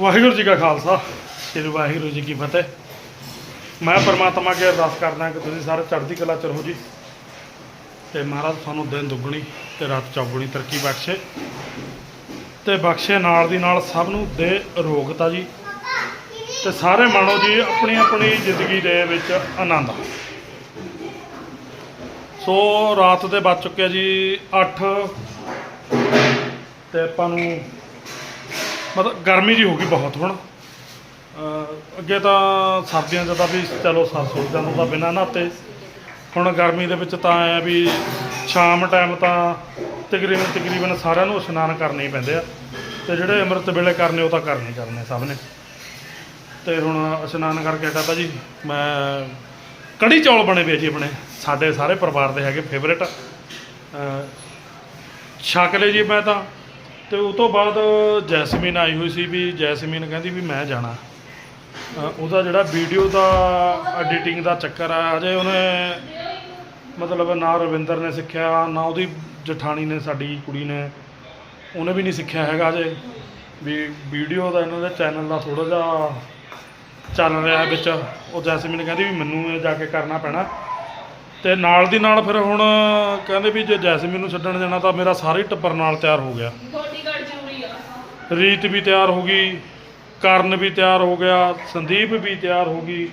ਵਾਹਿਗੁਰੂ ਜੀ ਕਾ ਖਾਲਸਾ। ਸ੍ਰੀ ਵਾਹਿਗੁਰੂ ਜੀ ਕੀ ਫਤਿਹ। ਮੈਂ ਪਰਮਾਤਮਾ ਅੱਗੇ ਅਰਦਾਸ ਕਰਦਾ ਕਿ ਤੁਸੀਂ ਸਾਰੇ ਚੜ੍ਹਦੀ ਕਲਾ ਚ ਰਹੋ ਜੀ। ਤੇ ਮਹਾਰਾਜ ਤੁਹਾਨੂੰ ਦਿਨ ਦੁੱਗਣੀ ਤੇ ਰਾਤ ਚੌਗੁਣੀ ਤਰੱਕੀ ਬਖਸ਼ੇ। ਤੇ ਬਖਸ਼ੇ ਨਾਲ ਦੀ ਨਾਲ ਸਭ ਨੂੰ ਦੇ ਰੋਗਤਾ ਜੀ। ਤੇ ਸਾਰੇ ਮਾਣੋ ਜੀ ਆਪਣੀ ਆਪਣੀ ਜ਼ਿੰਦਗੀ ਦੇ ਵਿੱਚ ਆਨੰਦ। ਸੋ ਰਾਤ ਦੇ ਵੱਜ ਚੁੱਕਿਆ ਜੀ 8 ਤੇ ਆਪਾਂ ਨੂੰ ਮਤਲਬ ਗਰਮੀ ਜੀ ਹੋ ਗਈ ਬਹੁਤ ਹੁਣ। ਅੱਗੇ ਤਾਂ ਸਰਦੀਆਂ 'ਚ ਤਾਂ ਵੀ ਚਲੋ ਸੱਸ ਹੋ ਜਾਂਦਾ ਤਾਂ ਬਿਨਾਂ ਨਹਾਤੇ। ਹੁਣ ਗਰਮੀ ਦੇ ਵਿੱਚ ਤਾਂ ਆਇਆ ਵੀ ਸ਼ਾਮ ਟਾਈਮ ਤਾਂ ਤਕਰੀਬਨ ਤਕਰੀਬਨ ਸਾਰਿਆਂ ਨੂੰ ਇਸ਼ਨਾਨ ਕਰਨੇ ਹੀ ਪੈਂਦੇ ਆ। ਤੇ ਜਿਹੜੇ ਅੰਮ੍ਰਿਤ ਵੇਲੇ ਕਰਨੇ ਉਹ ਤਾਂ ਕਰਨੇ ਕਰਨੇ ਸਭ ਨੇ ਤੇ ਹੁਣ ਇਸ਼ਨਾਨ ਕਰਕੇ ਕਹਤਾ ਜੀ, ਮੈਂ ਕੜੀ ਚੌਲ ਬਣੇ ਵੇ ਜੀ ਆਪਣੇ। ਸਾਡੇ ਸਾਰੇ ਪਰਿਵਾਰ ਦੇ ਹੈਗੇ ਫੇਵਰੇਟ ਛਕ ਲਏ ਜੀ ਮੈਂ ਤਾਂ। ਤੇ ਉਸ ਤੋਂ ਬਾਅਦ ਜੈਸਮੀਨ ਆਈ ਹੋਈ ਸੀ ਵੀ ਜੈਸਮੀਨ ਕਹਿੰਦੀ ਵੀ ਮੈਂ ਜਾਣਾ। ਅ, ਉਹਦਾ ਜਿਹੜਾ ਵੀਡੀਓ ਦਾ ਐਡੀਟਿੰਗ ਦਾ ਚੱਕਰ ਆ ਅਜੇ ਉਹਨੇ ਮਤਲਬ ਨਾ ਰਵਿੰਦਰ ਨੇ ਸਿੱਖਿਆ ਨਾ ਉਹਦੀ ਜਠਾਣੀ ਨੇ ਸਾਡੀ ਕੁੜੀ ਨੇ ਉਹਨੇ ਵੀ ਨਹੀਂ ਸਿੱਖਿਆ ਹੈਗਾ ਅਜੇ। ਵੀ ਵੀਡੀਓ ਦਾ ਇਹਨਾਂ ਦੇ ਚੈਨਲ ਦਾ ਥੋੜਾ ਜਿਹਾ ਚੱਲ ਰਿਹਾ ਵਿੱਚ। ਉਹ ਜੈਸਮੀਨ ਕਹਿੰਦੀ ਵੀ ਮੈਨੂੰ ਇਹ ਜਾ ਕੇ ਕਰਨਾ ਪੈਣਾ। ਤੇ ਨਾਲ ਦੀ ਨਾਲ ਫਿਰ ਹੁਣ ਕਹਿੰਦੇ ਵੀ ਜੇ ਜੈਸਮੀਨ ਨੂੰ ਛੱਡਣ ਜਾਣਾ ਤਾਂ ਮੇਰਾ ਸਾਰੇ ਟੱਬਰ ਨਾਲ ਤਿਆਰ ਹੋ ਗਿਆ। ਬੋਡੀਗਾਰਡ ਜ਼ਰੂਰੀ ਆ। ਰੀਤ ਵੀ ਤਿਆਰ ਹੋ ਗਈ ਕਰਨ ਵੀ ਤਿਆਰ ਹੋ ਗਿਆ ਸੰਦੀਪ ਵੀ ਤਿਆਰ ਹੋ ਗਈ।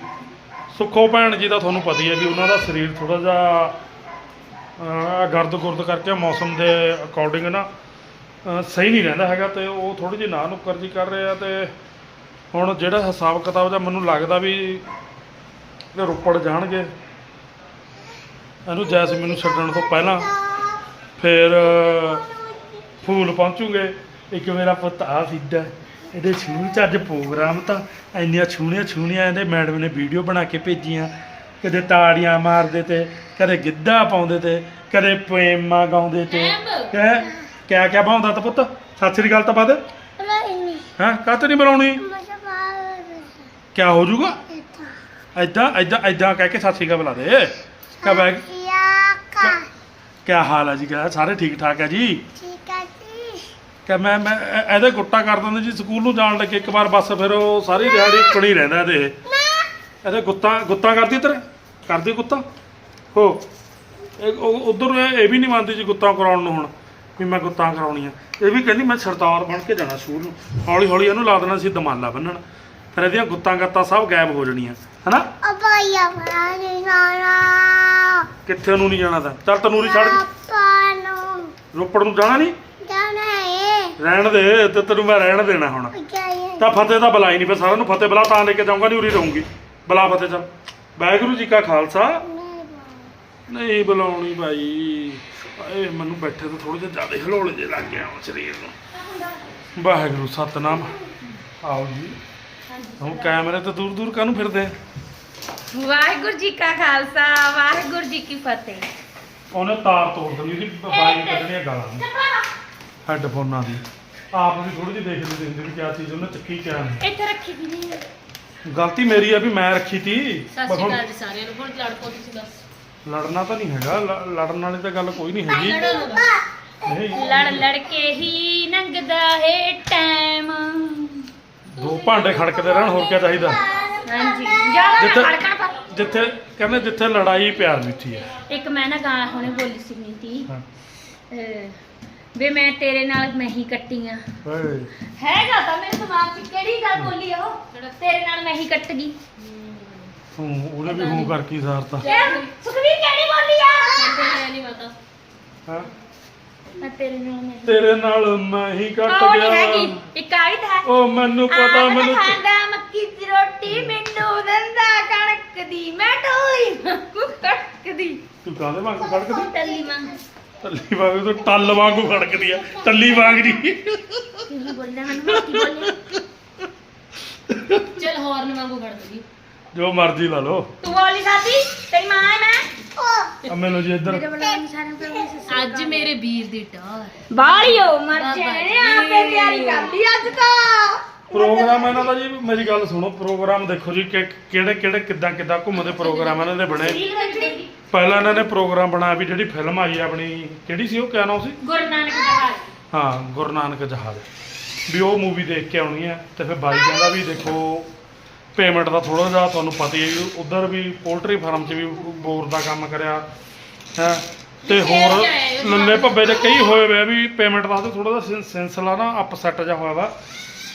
ਸੁੱਖੋ ਭੈਣ ਜੀ ਦਾ ਤੁਹਾਨੂੰ ਪਤਾ ਹੀ ਹੈ ਵੀ ਉਹਨਾਂ ਦਾ ਸਰੀਰ ਥੋੜਾ ਜਿਹਾ ਗਰਦ ਗੁਰਦ ਕਰਕੇ ਮੌਸਮ ਦੇ ਅਕੋਰਡਿੰਗ ਨਾ ਸਹੀ ਨਹੀਂ ਰਹਿੰਦਾ ਹੈਗਾ ਤੇ ਉਹ ਥੋੜੀ ਜਿਹੀ ਨਾ ਨੁੱਕਰ ਜੀ ਕਰ ਰਹੇ ਆ ਤੇ ਹੁਣ ਜਿਹੜਾ ਹਿਸਾਬ ਕਿਤਾਬ ਦਾ ਮੈਨੂੰ ਲੱਗਦਾ ਵੀ ਰੋਪੜ ਜਾਣਗੇ। ਇਹਨੂੰ ਜੈਸਮੀਨ ਨੂੰ ਛੱਡਣ ਤੋਂ ਪਹਿਲਾਂ ਫਿਰ ਫੂਲ ਪਹੁੰਚੂਗੇ। ਇੱਕ ਮੇਰਾ ਪੁੱਤ ਆ ਫਿੱਦਾ ਇਹਦੇ ਛੂਹ ਚ ਅੱਜ ਪ੍ਰੋਗਰਾਮ ਤਾਂ ਇੰਨੀਆਂ ਛੂਣੀਆਂ ਛੂਣੀਆਂ ਇਹਦੇ ਮੈਡਮ ਨੇ ਵੀਡੀਓ ਬਣਾ ਕੇ ਭੇਜੀਆਂ। ਕਦੇ ਤਾੜੀਆਂ ਮਾਰਦੇ ਤੇ ਕਦੇ ਗਿੱਧਾ ਪਾਉਂਦੇ ਤੇ ਕਦੇ ਪੋਏਮਾ ਗਾਉਂਦੇ ਤੇ। ਹੈ? ਕਿਆ ਕਿਆ ਬਾਉਂਦਾ ਤਾਂ ਪੁੱਤ? ਸਤਿ ਸ੍ਰੀ ਅਕਾਲ ਤਾਂ ਬਾਦ। ਹੈ? ਕਾਹਤੇ ਨਹੀਂ ਬੁਲਾਉਣੀ? ਕਿਆ ਹੋ ਜਾਊਗਾ ਐਦਾਂ ਐਦਾਂ ਐਦਾਂ ਕਹਿ ਕੇ ਸਤਿ ਸ੍ਰੀ ਅਕਾਲ ਬੁਲਾ ਦੇ। ਕਾ ਬੈਗ ਕਿਆ ਹਾਲ ਹੈ ਜੀ ਕਿਆ ਸਾਰੇ ਠੀਕ ਠਾਕ ਹੈ ਜੀ? ਕਿ ਮੈਂ ਮੈਂ ਇਹ- ਇਹਦੇ ਗੁੱਟਾ ਕਰ ਦਿੰਦੇ ਜੀ ਸਕੂਲ ਨੂੰ ਜਾਣ ਲੱਗੇ ਇੱਕ ਵਾਰ ਬਸ ਫਿਰ ਉਹ ਸਾਰੀ ਦਿਹਾੜੀ ਕੁਣੀ ਰਹਿੰਦਾ ਇਹਦੇ। ਇਹਦੇ ਗੁੱਤਾ ਗੁੱਤਾ ਕਰਦੀ ਤੇਰੇ? ਕਰਦੀ ਗੁੱਤਾ? ਹੋ। ਉਧਰ ਇਹ ਵੀ ਨਹੀਂ ਮੰਨਦੀ ਜੀ ਗੁੱਤਾ ਕਰਾਉਣ ਨੂੰ ਹੁਣ ਵੀ ਮੈਂ ਗੁੱਤਾ ਕਰਾਉਣੀ ਆ ਇਹ ਵੀ ਕਹਿੰਦੀ ਮੈਂ ਸਰਦਾਰ ਬਣ ਕੇ ਜਾਣਾ ਸਕੂਲ ਨੂੰ। ਹੌਲੀ ਹੌਲੀ ਇਹਨੂੰ ਲਾ ਦੇਣਾ ਸੀ ਦਮਾਲਾ ਬੰਨਣ। ਫਿਰ ਇਹਦੀਆਂ ਗੁੱਤਾਂ ਗੱਤਾਂ ਸਭ ਗਾਇਬ ਹੋ ਜਾਣੀਆਂ ਹਨਾ? ਕਿੱਥੇ ਨੂੰ ਨਹੀਂ ਜਾਣਾ ਤਾਂ? ਚੱਲ ਤਨੂਰੀ ਛੱਡ ਰੋਪੜ ਨੂੰ ਜਾਣਾ ਨਹੀਂ? ਰਹਿਣ ਦੇ ਤੇ ਤੈਨੂੰ ਮੈਂ ਰਹਿਣ ਦੇਣਾ ਹੁਣ। ਤਾਂ ਫਤਿਹ ਤਾਂ ਬੁਲਾਈ ਨਹੀਂ ਫਿਰ ਸਾਰਿਆਂ ਨੂੰ ਫਤਿਹ ਬੁਲਾ ਤਾਂ ਲੈ ਕੇ ਜਾਊਂਗਾ ਨਹੀਂ ਉਰੀ ਰਹੂੰਗੀ। ਬੁਲਾ ਫਤਿਹ ਚੱਲ। ਵਾਹਿਗੁਰੂ ਜੀ ਕਾ ਖਾਲਸਾ। ਨਹੀਂ ਬੁਲਾਉਣੀ ਭਾਈ ਇਹ ਮੈਨੂੰ ਬੈਠੇ ਤਾਂ ਥੋੜੇ ਜਿਹਾ ਜ਼ਿਆਦਾ ਹਲੋਲੇ ਜੇ ਲੱਗ ਗਿਆ ਸਰੀਰ ਨੂੰ। ਵਾਹਿਗੁਰੂ ਸਤਨਾਮ। ਆਓ ਜੀ। ਹੁਣ ਕੈਮਰੇ ਤੋਂ ਦੂਰ ਦੂਰ ਕਾਹਨੂੰ ਫਿਰਦੇ ਵਾਹਿਗੁਰੂ ਜੀ ਕਾ ਖਾਲਸਾ ਵਾਹਿਗੁਰੂ ਜੀ ਕੀ ਫਤਿਹ। ਉਹਨੇ ਤਾਰ ਤੋੜ ਦੇਣੀ ਉਹਦੀ ਬਾਈ ਕੱਢਣੀਆਂ ਗਾਲਾਂ ਨੂੰ। ਹੈੱਡਫੋਨਾਂ ਦੀ। ਆਪ ਵੀ ਥੋੜੀ ਜਿਹੀ ਦੇਖਦੇ ਦੇਖਦੇ ਵੀ ਕਿਆ ਚੀਜ਼ ਉਹਨੇ ਚੱਕੀ ਕਿਆ ਨਹੀਂ। ਇੱਥੇ ਰੱਖੀ ਵੀ ਨਹੀਂ ਗਲਤੀ ਮੇਰੀ ਆ ਵੀ ਮੈਂ ਰੱਖੀ ਤੀ। ਸਤਿ ਪਰ ਸ਼੍ਰੀ ਹੁਣ ਅਕਾਲ ਜੀ ਸਾਰਿਆਂ ਨੂੰ। ਹੁਣ ਲੜ ਪੋ ਤੁਸੀਂ ਬਸ। ਲੜਨਾ ਤਾਂ ਨਹੀਂ ਹੈਗਾ ਲ- ਲੜਨ ਵਾਲੀ ਤਾਂ ਗੱਲ ਕੋਈ ਨਹੀਂ ਹੈਗੀ। ਨਹੀਂ ਲੜ। ਲੜ ਕੇ ਹੀ ਲੰਘਦਾ ਹੈ ਟਾਈਮ। ਦੋ ਭਾਂਡੇ ਖੜਕਦੇ ਰਹਿਣ ਹੋਰ ਕੀ ਚਾਹੀਦਾ? ਹਾਂਜੀ। ਜ਼ਿਆਦਾ ਜਿੱਥੇ- ਖੜਕਣ ਪਰ ਜਿੱਥੇ ਕਹਿੰਦੇ ਜਿੱਥੇ ਲੜਾਈ ਪਿਆਰ ਮਿੱਠੀ ਹੈ। ਇੱਕ ਮੈਂ ਨਾ ਗਾਣਾ ਹੁਣੇ ਬੋਲੀ ਸੀ ਨੀਤੀ। ਹਾਂ। ਵੇ ਮੈਂ ਤੇਰੇ ਨਾਲ ਮੈਂ ਹੀ ਕੱਟੀਆਂ ਓਏ ਹੈਗਾ ਤਾਂ ਮੇਰੇ ਦਿਮਾਗ 'ਚ ਕਿਹੜੀ ਗੱਲ ਬੋਲੀ ਆ ਉਹ? ਤੇਰੇ ਨਾਲ ਮੈਂ ਹੀ ਕੱਟ ਗਈ। ਹੂੰ ਉਹਨੇ ਵੀ ਹੂੰ ਕਰ ਕੀ ਸਾਰਤਾ। ਸੁਖਵੀਰ ਕਿਹੜੀ ਬੋਲੀ ਆ? ਨਹੀਂ ਪਤਾ। ਹਾਂ। ਮੈਂ ਤੇਰੇ ਨਾਲ ਮੈਂ ਤੇਰੇ ਨਾਲ ਮੈਂ ਹੀ ਕੱਟ ਉਹ ਨਹੀਂ ਗਿਆ। ਇੱਕ ਆ ਵੀ ਤਾਂ ਉਹ ਮੈਨੂੰ ਪਤਾ ਮੈਨੂੰ ਖਾਂਦਾ ਮੱਕੀ ਦੀ ਰੋਟੀ ਮੈਨੂੰ ਦੰਦਾ ਕਣਕ ਦੀ ਮੈਂ ਢੋਲੀ ਵਾਂਗੂ ਕਣਕਦੀ ਤੂੰ ਕਾਹਦੇ ਵਾਂਗ ਖੜਕਦੀ ਟੱਲੀ ਵਾਂਗ। ਟੱਲੀ ਵਾਂਗ ਤੂੰ ਟੱਲ ਵਾਂਗੂ ਖੜਕਦੀ ਆ ਟੱਲੀ ਵਾਂਗ ਨਹੀਂ ਕਿਹਨੂੰ ਬੋਲਦਾ ਮੈਨੂੰ? ਮੈਂ ਕੀ ਬੋਲਿਆ? ਚਲ ਹਾਰਨ ਵਾਂਗੂ ਖੜ ਗਈ ਜੋ ਮਰਜ਼ੀ ਲਾ ਲਓ। ਤੂੰ ਬੋਲੀ ਸਾਦੀ ਤੇਰੀ ਮਾਂ ਹੈ ਮੈਂ। ਆ ਮੈਨੂੰ ਜੀ ਇੱਧਰ। ਵੱਲੋਂ ਅੱਜ ਮੇਰੇ ਵੀਰ ਦੀ ਟਾਰ ਬਾਲੀਓ ਮਰ ਜਾਣੇ ਜੀ। ਆਪੇ ਤਿਆਰੀ ਕਰ ਲਈ ਅੱਜ ਤਾਂ। ਪ੍ਰੋਗਰਾਮ ਇਹਨਾਂ ਦਾ ਜੀ ਮੇਰੀ ਗੱਲ ਸੁਣੋ ਪ੍ਰੋਗਰਾਮ ਦੇਖੋ ਜੀ ਕਿ ਕਿਹੜੇ ਕਿਹੜੇ ਕਿੱਦਾਂ ਕਿੱਦਾਂ ਘੁੰਮਦੇ ਪ੍ਰੋਗਰਾਮ ਇਹਨਾਂ ਦੇ ਬਣੇ। ਪਹਿਲਾਂ ਇਹਨਾਂ ਨੇ ਪ੍ਰੋਗਰਾਮ ਬਣਾਇਆ ਵੀ ਜਿਹੜੀ ਫਿਲਮ ਆਈ ਆ ਆਪਣੀ ਕਿਹੜੀ ਸੀ ਉਹ ਕਿਆ ਨਾਮ ਸੀ? ਗੁਰੂ ਨਾਨਕ ਜਹਾਜ਼। ਹਾਂ ਗੁਰੂ ਨਾਨਕ ਜਹਾਜ਼। ਵੀ ਉਹ ਮੂਵੀ ਦੇਖ ਕੇ ਆਉਣੀ ਹੈ ਤੇ ਫਿਰ ਬਾਈ ਕਹਿੰਦਾ ਵੀ ਦੇਖੋ ਪੇਮੈਂਟ ਦਾ ਥੋੜਾ ਜਿਹਾ ਤੁਹਾਨੂੰ ਪਤਾ ਹੀ ਹੈ ਉਧਰ ਵੀ ਪੋਲਟਰੀ ਫਾਰਮ 'ਚ ਵੀ ਬੋਰ ਦਾ ਕੰਮ ਕਰਿਆ ਹੈ। ਤੇ ਹੋਰ ਲੱਲੇ ਭੱਬੇ ਦੇ ਕਈ ਹੋਏ ਵੇ ਵੀ ਪੇਮੈਂਟ ਦਾ ਥੋੜਾ ਜਿਹਾ ਸਿਲਸਿਲਾ ਨਾ ਅਪਸੈਟ ਜਿਹਾ ਹੋਇਆ ਵਾ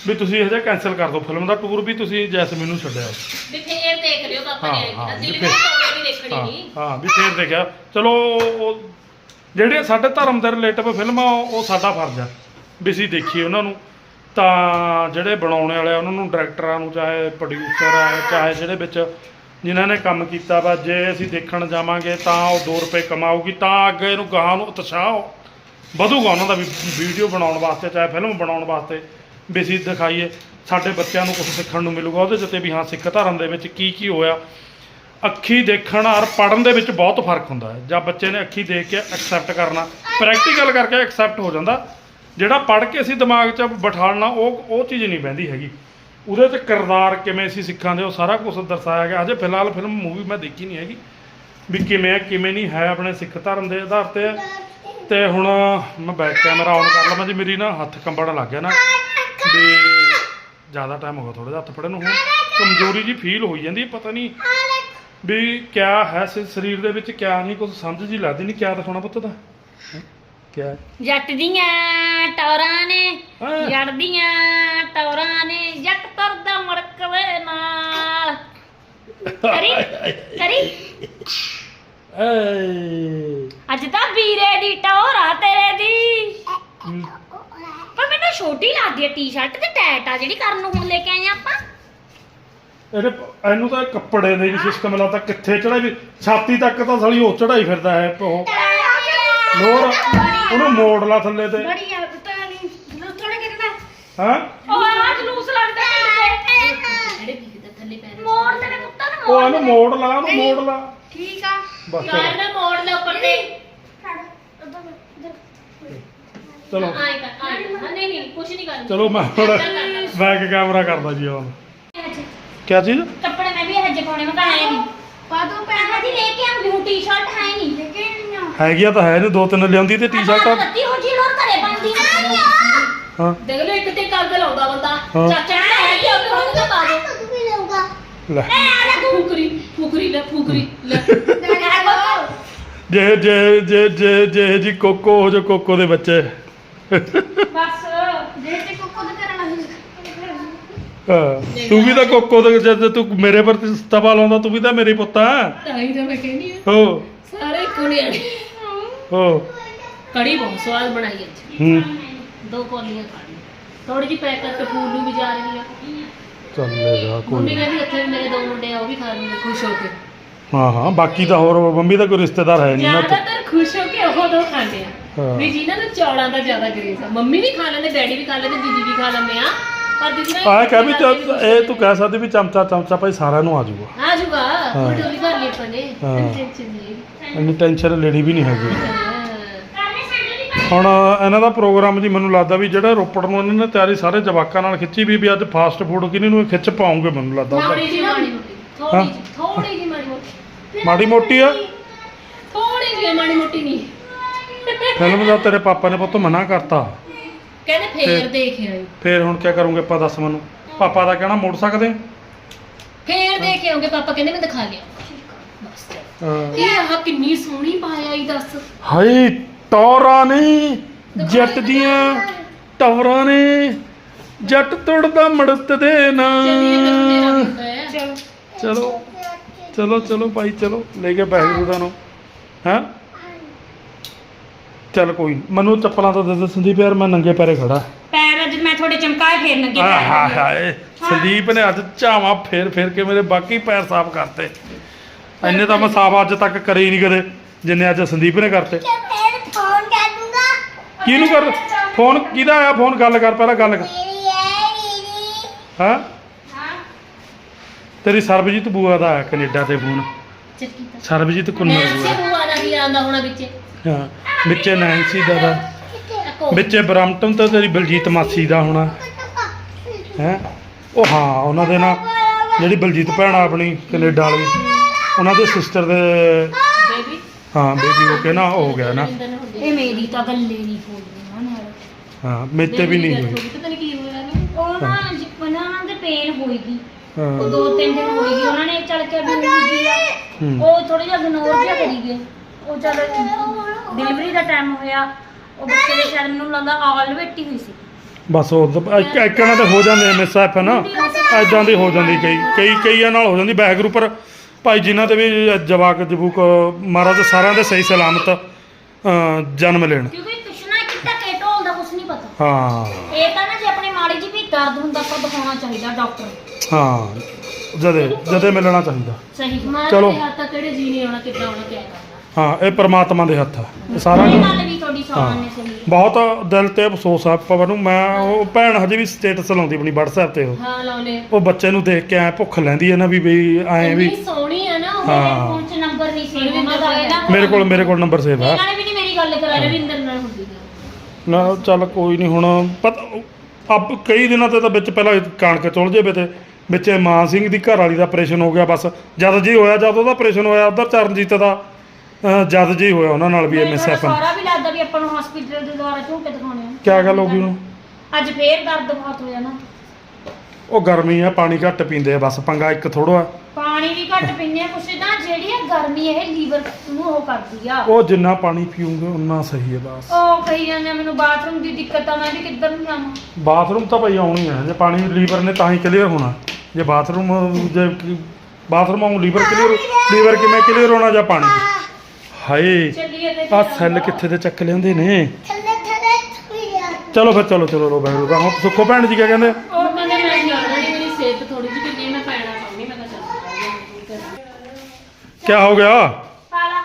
ਵੀ ਤੁਸੀਂ ਇਹ ਜਿਹਾ ਕੈਨਸਲ ਕਰ ਦਿਓ ਫਿਲਮ ਦਾ ਟੂਰ ਵੀ ਤੁਸੀਂ ਜੈਸਮੀਨ ਨੂੰ ਛੱਡਿਆ। ਵੀ ਫੇਰ ਦੇਖ ਲਿਓ ਪਾਪਾ ਹਾਂ, ਨੇ ਦਿਲ ਵੀ ਵੀ ਦੇਖਣੀ ਹਾਂ ਨਹੀਂ। ਹਾਂ ਵੀ ਫੇਰ ਦੇਖਿਆ। ਚਲੋ ਜਿਹੜੇ ਸਾਡੇ ਧਰਮ ਦੇ ਰਿਲੇਟਿਵ ਫਿਲਮਾਂ ਉਹ ਉਹ ਸਾਡਾ ਫਰਜ਼ ਆ। ਵੀ ਅਸੀਂ ਦੇਖੀਏ ਉਹਨਾਂ ਨੂੰ। ਤਾਂ ਜਿਹੜੇ ਬਣਾਉਣ ਵਾਲੇ ਆ, ਉਹਨਾਂ ਨੂੰ ਡਾਇਰੈਕਟਰਾਂ ਨੂੰ ਚਾਹੇ ਪ੍ਰੋਡਿਊਸਰ ਆ, ਚਾਹੇ ਜਿਹੜੇ ਵਿੱਚ ਜਿਨ੍ਹਾਂ ਨੇ ਕੰਮ ਕੀਤਾ ਵਾ, ਜੇ ਅਸੀਂ ਦੇਖਣ ਜਾਵਾਂਗੇ ਤਾਂ ਉਹ 2 ਰੁਪਏ ਕਮਾਊਗੀ, ਤਾਂ ਅੱਗੇ ਇਹਨੂੰ ਗਾਹਾਂ ਨੂੰ ਉਤਸ਼ਾਹ ਵਧੂਗਾ ਉਹਨਾਂ ਦਾ ਵੀ ਵੀਡੀਓ ਬਣਾਉਣ ਵਾਸਤੇ, ਚਾਹੇ ਫਿਲਮ ਬਣਾਉਣ ਵਾਸਤੇ ਵੀ ਅਸੀਂ ਦਿਖਾਈਏ, ਸਾਡੇ ਬੱਚਿਆਂ ਨੂੰ ਕੁਝ ਸਿੱਖਣ ਨੂੰ ਮਿਲੂਗਾ, ਉਹਦੇ 'ਚ ਵੀ ਹਾਂ, ਸਿੱਖ ਧਰਮ ਦੇ ਵਿੱਚ ਕੀ ਕੀ ਹੋਇਆ। ਅੱਖੀ ਦੇਖਣ ਔਰ ਪੜਨ ਦੇ ਵਿੱਚ ਬਹੁਤ ਫ਼ਰਕ ਹੁੰਦਾ ਹੈ। ਜਾਂ ਬੱਚੇ ਨੇ ਅੱਖੀ ਦੇਖ ਕੇ ਐਕਸੈਪਟ ਕਰਨਾ ਪ੍ਰੈਕਟੀਕਲ ਕਰਕੇ ਐਕਸੈਪਟ ਹੋ ਜਾਂਦਾ। ਜਿਹੜਾ ਪੜ੍ਹ ਕੇ ਅਸੀਂ ਦਿਮਾਗ 'ਚ ਬਿਠਾਲਣਾ ਉਹ ਉਹ ਚੀਜ਼ ਨਹੀਂ ਬਹਿੰਦੀ ਹੈਗੀ। ਉਹਦੇ 'ਚ ਕਿਰਦਾਰ ਕਿਵੇਂ ਸੀ ਸਿੱਖਾਂ ਦੇ, ਉਹ ਸਾਰਾ ਕੁਝ ਦਰਸਾਇਆ ਗਿਆ। ਅਜੇ ਫਿਲਹਾਲ ਫਿਲਮ ਮੂਵੀ ਮੈਂ ਦੇਖੀ ਨਹੀਂ ਹੈਗੀ। ਵੀ ਕਿਵੇਂ ਹੈ, ਕਿਵੇਂ ਨਹੀਂ ਹੈ, ਆਪਣੇ ਸਿੱਖ ਧਰਮ ਦੇ ਆਧਾਰ ਤੇ ਹੈ। ਤੇ ਹੁਣ ਮੈਂ ਬੈਕ ਕੈਮਰਾ ਆਨ ਕਰ ਲਵਾਂ ਜੀ, ਮੇਰੀ ਨਾ ਹੱਥ ਕੰਬਣ ਲੱਗ ਗਿਆ ਨਾ। ਵੀ ਜ਼ਿਆਦਾ ਟਾਈਮ ਹੋ ਗਿਆ ਥੋੜਾ ਜਿਹਾ ਹੱਥ ਫੜਨ ਨੂੰ ਹੁਣ। ਕਮਜ਼ੋਰੀ ਜੀ ਫੀਲ ਹੋਈ ਜਾਂਦੀ, ਪਤਾ ਨਹੀਂ ਵੀ ਕਿਆ ਹੈ ਸਰੀਰ ਦੇ ਵਿੱਚ ਕਿਆ ਨਹੀਂ ਕੁਝ ਸਮਝ ਜੀ ਲੱਗਦੀ ਨਹੀਂ, ਕਿਆ ਦਿਖਾਉਣਾ ਪੁੱਤ ਦਾ ਕਿਆ? ਹੈ? ਜੱਟ ਦੀਆਂ ਟੌਰਾਂ ਨੇ ਹੈਂ? ਜੱਟ ਦੀਆਂ ਟੌਰਾਂ ਨੇ ਜੱਟ ਤੁਰਦਾ ਮੜਕਵੇ ਨਾਲ। ਕਰੀ ਕਰੀ। ਏ ਅੱਜ ਤਾਂ ਵੀਰੇ ਦੀ ਟੌਰ ਆ ਤੇਰੇ ਦੀ। ਪਰ ਮੈਨੂੰ ਛੋਟੀ ਲੱਗਦੀ ਹੈ ਟੀ-ਸ਼ਰਟ ਤੇ ਟੈਟ ਆ ਜਿਹੜੀ ਕਰਨ ਨੂੰ ਹੁਣ ਲੈ ਕੇ ਆਏ ਆ ਆਪਾਂ। ਇਹਦੇ ਪ- ਇਹਨੂੰ ਤਾਂ ਕੱਪੜੇ ਦੇ ਵੀ ਸਿਸਟਮ ਲਾ ਤਾਂ ਕਿੱਥੇ ਚੜਾਈ ਵੀ ਛਾਤੀ ਤੱਕ ਤਾਂ ਸਾਲੀ ਉਹ ਚੜਾਈ ਫਿਰਦਾ ਹੈ ਉਹ। ਲੋਰ ਉਹਨੂੰ ਮੋੜ ਲਾ ਥੱਲੇ ਤੇ। ਬੜੀ ਆ ਪਤਾ ਨਹੀਂ ਥੋੜਾ ਕਿਤੇ ਹਾਂ? ਉਹ ਆ ਜਲੂਸ ਲੱਗਦਾ ਜਿਹੜੇ ਕਿਤੇ ਥੱਲੇ ਪੈਰ ਮੋੜ ਤੇ ਕੁੱਤਾ ਨਾ ਉਹ ਇਹਨੂੰ ਮੋੜ ਲਾ ਉਹਨੂੰ ਮੋੜ ਲਾ। ਠੀਕ ਆ। ਬਸ ਯਾਰ ਨਾ ਮੋੜ ਲੈ ਉੱਪਰ ਤੇ। ਚਲੋ। ਆਏ ਕਰ ਆਏ ਕਰ। ਹਾਂ, ਨਹੀਂ ਨਹੀਂ ਕੁਛ ਨਹੀਂ ਕਰਨਾ। ਚਲੋ ਮੈਂ ਹੁਣ ਬੈਕ ਕੈਮਰਾ ਕਰਦਾ ਜੀ ਹੁਣ। ਕਿਆ ਚੀਜ਼? ਕੱਪੜੇ ਮੈਂ ਵੀ ਹਜੇ ਪਾਉਣੇ ਮੈਂ ਤਾਂ ਆਏ ਨਹੀਂ। ਪਾਦੋ ਪੈਸਾ। ਜੀ ਲੈ ਕੇ ਆਉਂਗੀ ਹੁਣ ਟੀ-ਸ਼ਰਟ ਹੈ ਨਹੀਂ। ਕੇ ਹੈਗੀਆਂ ਤਾਂ ਹੈ ਨੇ ਦੋ ਤਿੰਨ ਲਿਆਉਂਦੀ ਤੇ ਟੀ-ਸ਼ਰਟਾਂ ਲੱਤੀ ਹੋ ਜੀ ਲੋਰ ਘਰੇ ਬੰਦੀ ਨਾ ਹਾਂ। ਦੇਖ ਲਓ ਇੱਕ ਤੇ ਕੱਗ ਲਾਉਂਦਾ ਬੰਦਾ। ਹਾਂ। ਚਾਚਾ ਨੇ ਹੈ ਕਿ ਉਹ ਹੁਣ ਤਾਂ ਪਾ ਦੋ। ਤੂੰ ਵੀ ਲਊਗਾ। ਲੈ। ਫੁਕਰੀ ਫੁਕਰੀ ਲੈ ਫੁਕਰੀ ਲੈ। ਜੇ ਜੇ ਜੇ ਜੇ ਜੇ ਜੀ ਕੋਕੋ ਹੋ ਜੋ ਕੋਕੋ ਦੇ ਬੱਚੇ। ਬਸ ਜੇ ਤੇ ਕੋਕੋ ਦੇ ਕਰਨਾ ਹਾਂ, ਤੂੰ ਵੀ ਤਾਂ ਕੋਕੋ ਦੇ ਜਦ ਤੂੰ ਮੇਰੇ ਪਰ ਤਵਾ ਲਾਉਂਦਾ ਤੂੰ ਵੀ ਤਾਂ ਮੇਰੇ ਪੁੱਤ ਆ। ਤਾਂ ਹੀ ਤਾਂ ਮੈਂ ਕਹਿੰਦੀ ਆ ਹੋ। ਸਾਰੇ ਕੁੜੀਆਂ ਨੇ ਹੋ। ਕੜੀ ਬਹੁਤ ਸਵਾਦ ਬਣਾਈ ਅੱਜ ਹੂੰ। ਦੋ ਕੋਲੀਆਂ ਖਾ ਲਈ ਥੋੜੀ ਜਿਹੀ ਪੈਕ ਕਰਕੇ ਫੂਲ ਨੂੰ ਵੀ ਜਾ ਰਹੀ ਆ ਚੱਲੇਗਾ ਮੰਮੀ ਕਹਿੰਦੀ ਉੱਥੇ ਵੀ ਮੇਰੇ ਦੋ ਮੁੰਡੇ ਆ ਉਹ ਵੀ ਖਾ ਲੈਣਗੇ ਖੁਸ਼ ਹੋ ਕੇ। ਹਾਂ ਹਾਂ ਬਾਕੀ ਤਾਂ ਹੋਰ ਮੰਮੀ ਦਾ ਕੋਈ ਰਿਸ਼ਤੇਦਾਰ ਹੈ ਨਹੀਂ ਨਾ ਉੱਥੇ। ਜ਼ਿਆਦਾਤਰ ਖੁਸ਼ ਹੋ ਕੇ ਉਹ ਦੋ ਖਾਂਦੇ ਆ। ਹਾਂ। ਵੀ ਜਿਨ੍ਹਾਂ ਨੂੰ ਚੌਲਾਂ ਦਾ ਜ਼ਿਆਦਾ ਕਰੇਜ਼ ਆ ਮੰਮੀ ਵੀ ਖਾ ਲੈਂਦੇ ਡੈਡੀ ਵੀ ਖਾ ਲੈਂਦੇ ਦੀਦੀ ਵੀ ਖਾ ਲੈਂਦੇ ਆ। ਪਰ ਦੀਦੀ ਆਹ ਕਹਿ ਵੀ ਚੱਲ ਇਹ ਤੂੰ ਕਹਿ ਸਕਦੀ ਵੀ ਚਮਚਾ ਚਮਚਾ ਭਾਈ ਸਾਰਿਆਂ ਨੂੰ ਆ ਜਾਊਗਾ। ਆ ਜੂਗਾ ਹਾਂ। ਉਹ ਡੋਲੀ ਕਰ ਲਈ ਆਪਾਂ ਨੇ। ਹਾਂ। ਟੈਨਸ਼ਨ ਨਹੀਂ ਇੰਨੀ ਟੈਨਸ਼ਨ ਲੈਣੀ ਵੀ ਨਹੀਂ ਹੈਗੀ। ਹਾਂ। ਵੀ ਹੁਣ ਇਹਨਾਂ ਦਾ ਪ੍ਰੋਗਰਾਮ ਜੀ ਮੈਨੂੰ ਲੱਗਦਾ ਵੀ ਜਿਹੜਾ ਰੋਪੜ ਨੂੰ ਇਹਨਾਂ ਨੇ ਤਿਆਰੀ ਸਾਰੇ ਜਵਾਕਾਂ ਨਾਲ ਖਿੱਚੀ ਵੀ ਵੀ ਅੱਜ ਫਾਸਟ ਫੂਡ ਕਿਹਨੇ ਨੂੰ ਇਹ ਖਿੱਚ ਪਾਉਂਗੇ ਮੈਨੂੰ ਲੱਗਦਾ। ਥੋੜੀ ਜਿਹੀ ਮਾੜੀ ਮੋਟੀ। ਥੋੜੀ ਜਿਹੀ ਥੋੜੀ ਜਿਹੀ ਮਾੜੀ ਮੋਟੀ। ਮਾੜੀ ਮੋਟੀ ਆ? ਥੋੜੀ ਜਿਹੀ ਮਾੜੀ ਮੋਟੀ ਨਹੀਂ। ਫਿਲਮ ਦਾ ਤੇਰੇ ਪਾਪਾ ਨੇ ਪੁੱਤ ਮਨਾ ਕਰਤਾ। ਕਹਿੰਦੇ ਫੇਰ ਦੇਖ ਆਇਓ। ਫੇਰ ਹੁਣ ਕੀ ਕਰੂੰਗੇ ਆਪਾਂ ਦੱਸ ਮੈਨੂੰ? ਪਾਪਾ ਦਾ ਕਹਿਣਾ ਮੋੜ ਸਕਦੇ? ਫੇਰ ਦੇਖ ਆਉਂਗੇ ਪਾਪਾ ਕਹਿੰਦੇ ਮੈਂ ਦਿਖਾ ਲਿਆ। ਬਸ ਹਾਂ। ਇਹ ਆਹ ਕਿੰਨੀ ਸੋਹਣੀ ਪਾਇਆ ਈ ਦੱਸ। ਹਾਏ ਟੌਰਾਂ ਨੇ ਜੱਟ ਦੀਆਂ ਟੌਰਾਂ ਨੇ ਜੱਟ ਤੁੜਦਾ ਮੜਤ ਦੇ ਨਾ। ਚੱਲੀਏ ਫਿਰ ਤੇਰਾ ਹੁੰਦਾ ਹੈ ਚਲੋ ਚਲੋ ਚਲੋ ਭਾਈ ਚਲੋ ਲੈ ਕੇ ਬੈਠ ਜੂ ਤੁਹਾਨੂੰ। ਹੈਂ? ਚੱਲ ਕੋਈ ਨੀ। ਮੈਨੂੰ ਚੱਪਲਾਂ ਤਾਂ ਦੇ ਦੇ ਸੰਦੀਪ ਯਾਰ ਮੈਂ ਨੰਗੇ ਪੈਰੇ ਖੜਾ। ਪੈਰ ਅੱਜ ਮੈਂ ਥੋੜੇ ਚਮਕਾਏ ਫੇਰ ਨੱਗੇ ਆਹ ਹਾਏ ਹਾਏ ਸੰਦੀਪ ਨੇ ਅੱਜ ਝਾਵਾਂ ਫੇਰ ਫੇਰ ਕੇ ਮੇਰੇ ਬਾਕੀ ਪੈਰ ਸਾਫ਼ ਕਰਤੇ। ਇੰਨੇ ਤਾਂ ਮੈਂ ਸਾਫ਼ ਅੱਜ ਤੱਕ ਕਰੇ ਹੀ ਨਹੀਂ ਕਦੇ ਜਿੰਨੇ ਅੱਜ ਸੰਦੀਪ ਨੇ ਕਰਤੇ। ਫੇਰ ਫੋਨ ਕਰ ਦੂੰਗਾ। ਕਿਹਨੂੰ ਕਰ ਫੋਨ ਕਿਹਦਾ ਆਇਆ? ਫੋਨ ਗੱਲ ਕਰ ਪਹਿਲਾਂ ਗੱਲ ਕਰ। ਮੇਰੀ ਹੈ ਦੀਦੀ। ਹਾਂ? ਹਾਂ। ਤੇਰੀ ਸਰਬਜੀਤ ਬੂਆ ਦਾ ਆਇਆ ਕੈਨੇਡਾ ਤੇ ਫੋਨ। ਚੱਕੀ ਤਾਂ ਸਰਬਜੀਤ ਕੁੰਨਰ ਬੂਆ। ਦਾ ਹੀ ਆਂਦਾ ਹੋਣਾ ਵਿੱਚ? ਹਾਂ ਵਿੱਚੇ ਨੈਂਸੀ ਦਾ ਦਾ ਵਿੱਚੇ ਬ੍ਰਮਟਨ ਤੇ ਤੇਰੀ ਬਲਜੀਤ ਮਾਸੀ ਦਾ ਹੋਣਾ। ਹੈ? ਉਹ ਹਾਂ ਉਹਨਾਂ ਦੇ ਨਾਲ ਜਿਹੜੀ ਬਲਜੀਤ ਭੈਣ ਆਪਣੀ ਕੈਨੇਡਾ ਵਾਲੀ ਉਹਨਾਂ ਦੇ ਸਿਸਟਰ ਦੇ ਬੇਬੀ? ਹਾਂ ਬੇਬੀ ਹੋ ਕੇ ਨਾ ਹੋ ਗਿਆ ਨਾ। ਇਹ ਮੇਰੀ ਤਾਂ ਗੱਲੇ ਨਹੀਂ ਹੋਈ ਨਾ ਨਾਲ। ਹਾਂ ਮੇਤੇ ਵੀ ਨਹੀਂ ਹੋਈ। ਪਤਾ ਨਹੀਂ ਕੀ ਹੋਇਆ ਨਾ। ਉਹਨਾਂ ਦੇ ਪੇਨ ਹੋਈਗੀ ਉਹ ਦੋ ਤਿੰਨ ਦਿਨ ਹੋਈਗੀ ਉਹਨਾਂ ਨੇ ਚੱਲ ਕੇ ਵੀ। ਉਹ ਥੋੜਾ ਜਿਹਾ ਇਗਨੋਰ ਜਿਹਾ ਕਰੀ ਗਏ। ਉਹ ਚੱਲ ਡਿਲੀਵਰੀ ਦਾ ਟਾਈਮ ਹੋਇਆ ਉਹ ਬੱਚੇ ਦੇ ਸ਼ਾਇਦ ਮੈਨੂੰ ਲੱਗਦਾ ਆਲ ਵੇਟੀ ਹੋਈ ਸੀ। ਬਸ ਉਹ ਤਾਂ ਇੱਕ ਇੱਕ ਨਾਲ ਤੇ ਹੋ ਜਾਂਦੇ ਐ ਐਫ ਨਾ ਐਦਾਂ ਦੀ ਹੋ ਜਾਂਦੀ ਕਈ ਕਈ ਕਈਆਂ ਨਾਲ ਹੋ ਜਾਂਦੀ ਬੈਗਰੂ ਪਰ ਭਾਈ ਜਿਨ੍ਹਾਂ ਤੇ ਵੀ ਜਵਾਕ ਜਬੂਕ ਮਹਾਰਾਜ ਸਾਰਿਆਂ ਦੇ ਸਹੀ ਸਲਾਮਤ ਜਨਮ ਲੈਣ। ਕਿਉਂਕਿ ਕੁਛ ਨਾ ਇੱਕ ਧੱਕੇ ਢੋਲ ਦਾ ਕੁਛ ਨਹੀਂ ਪਤਾ। ਹਾਂ। ਇਹ ਤਾਂ ਨਾ ਜੇ ਆਪਣੇ ਮਾੜੀ ਜੀ ਵੀ ਦਰਦ ਹੁੰਦਾ ਆਪਾਂ ਦਿਖਾਉਣਾ ਚਾਹੀਦਾ ਡਾਕਟਰ ਹਾਂ। ਜਦੇ ਜਦੇ ਮਿਲਣਾ ਚਾਹੀਦਾ। ਸਹੀ। ਮਾਂ ਚਲੋ। ਦੇ ਹੱਥ ਕਿਹੜੇ ਜੀ ਨਹੀਂ ਆਉਣਾ ਕਿੱਦਾਂ ਆਉਣਾ ਕਿਆ ਕਰਨਾ। ਹਾਂ ਇਹ ਪ੍ਰਮਾਤਮਾ ਦੇ ਹੱਥ ਆ। ਇਹ ਸਾਰਾ ਇਹ ਗੱਲ ਵੀ ਤੁਹਾਡੀ ਸੌਣ ਨੇ ਸਹੀ ਹੈ। ਬਹੁਤ ਦਿਲ ਤੇ ਅਫਸੋਸ ਆ ਪਵਨ ਨੂੰ। ਮੈਂ ਉਹ ਭੈਣ ਹਜੇ ਵੀ ਸਟੇਟਸ ਲਾਉਂਦੀ ਆਪਣੀ WhatsApp ਤੇ ਉਹ। ਹਾਂ ਲਾਉਨੇ ਆ। ਉਹ ਬੱਚੇ ਨੂੰ ਦੇਖ ਕੇ ਐ ਭੁੱਖ ਲੈਂਦੀ ਹੈ ਨਾ ਵੀ ਬਈ ਐ ਵੀ। ਇੰਨੀ ਸੋਹਣੀ ਆ ਨਾ ਉਹ ਹਾਂ। ਮੇਰੇ ਫੋਨ 'ਚ ਨੰਬਰ ਨਹੀਂ ਸੀ ਉਹਨਾਂ ਦਾ ਮੇਰੇ ਕੋਲ ਮੇਰੇ ਕੋਲ ਨੰਬਰ ਸੇਵ ਆ। ਇਹਨਾਂ ਨੇ ਵੀ ਨਹੀਂ ਮੇਰੀ ਗੱਲ ਕਰਾਈ ਰਵਿੰਦਰ ਨਾਲ ਹੁੰਦੀ ਆ ਨਾ ਚੱਲ ਕੋਈ ਨਹੀਂ ਹੁਣ। ਪਤਾ ਅਬ ਕਈ ਦਿਨਾਂ ਤੇ ਤਾਂ ਵਿੱਚ ਪਹਿਲਾਂ ਕਣਕ ਚੁੱਲ ਜੇ ਤੇ ਵਿੱਚ ਮਾਨ ਸਿੰਘ ਦੀ ਘਰ ਵਾਲੀ ਦਾ ਆਪਰੇਸ਼ਨ ਹੋ ਗਿਆ ਬਸ। ਜਦ ਜੀ ਹੋਇਆ ਜਦ ਉਹਦਾ ਆਪਰੇਸ਼ਨ ਹੋਇਆ ਉਧਰ ਚਰਨਜੀਤ ਦਾ ਅਹ, ਜਦ ਜੀ ਹੋਇਆ ਉਹਨਾਂ ਨਾਲ ਵੀ ਐਮਐਸਐਫ ਸਾਰਾ ਵੀ ਲੱਗਦਾ ਵੀ ਆਪਾਂ ਨੂੰ ਹਸਪੀਟਲ ਦੇ ਦੁਆਰਾ ਝੂਟੇ ਦਿਖਾਉਣੇ ਆ। ਕਿਆ ਗੱਲ ਹੋ ਗਈ ਉਹਨੂੰ? ਅੱਜ ਫੇਰ ਦਰਦ ਬਹੁਤ ਹੋਇਆ ਨਾ। ਉਹ ਗਰਮੀ ਆ ਪਾਣੀ ਘੱਟ ਪੀਂਦੇ ਆ ਬਸ ਪੰਗਾ ਇੱਕ ਥੋੜਾ ਆ ਪਾਣੀ ਵੀ ਘੱਟ ਪੀਂਦੇ ਆ ਕੁਛ ਨਾ ਜਿਹੜੀ ਆ ਗਰਮੀ ਇਹ ਲੀਵਰ ਨੂੰ ਉਹ ਕਰਦੀ ਆ। ਉਹ ਜਿੰਨਾ ਪਾਣੀ ਪੀਉਂਗੇ ਉਨਾ ਸਹੀ ਹੈ ਬਸ। ਉਹ ਕਹੀ ਜਾਂਦੇ ਆ, ਮੈਨੂੰ ਬਾਥਰੂਮ ਦੀ ਦਿੱਕਤ ਆ ਮੈਂ ਵੀ ਕਿੱਧਰ ਨੂੰ ਜਾਵਾਂ? ਬਾਥਰੂਮ ਤਾਂ ਭਾਈ ਆਉਣੀ ਹੈ ਜੇ ਪਾਣੀ ਲੀਵਰ ਨੇ ਤਾਂ ਹੀ ਕਲੀਅਰ ਹੋਣਾ। ਜੇ ਬਾਥਰੂਮ ਜੇ ਬਾਥਰੂਮ ਆਉਂ ਲੀਵਰ ਕਲੀਅਰ ਲੀਵਰ ਕਿਵੇਂ ਕਲੀਅਰ ਹੋਣਾ ਜਾਂ ਪਾਣੀ? ਹਾਏ ਚੱਲੀਏ ਤੇ ਆ ਸੈੱਲ ਕਿੱਥੇ ਦੇ ਚੱਕ ਲਿਆਂਦੇ ਨੇ? ਚਲੋ ਫਿਰ ਚਲੋ ਚਲੋ ਲੋ ਬੈਠੋ ਤਾਂ ਹੁਣ ਸੁੱਖੋ ਭੈਣ ਜੀ ਕਿਆ ਕਹਿੰਦੇ? ਉਹ ਕਹਿੰਦੇ ਮੈਂ ਜਾਣਾ ਨਹੀਂ ਮੇਰੀ ਸਿਹਤ ਥੋੜੀ ਜਿਹੀ ਢਿੱਲੀ ਹੈ, ਮੈਂ ਪੈਣਾ ਚਾਹੁੰਦੀ ਮੈਂ ਕਿਹਾ ਚੱਲ ਕਿਆ ਹੋ ਗਿਆ? ਪਾਲਾ।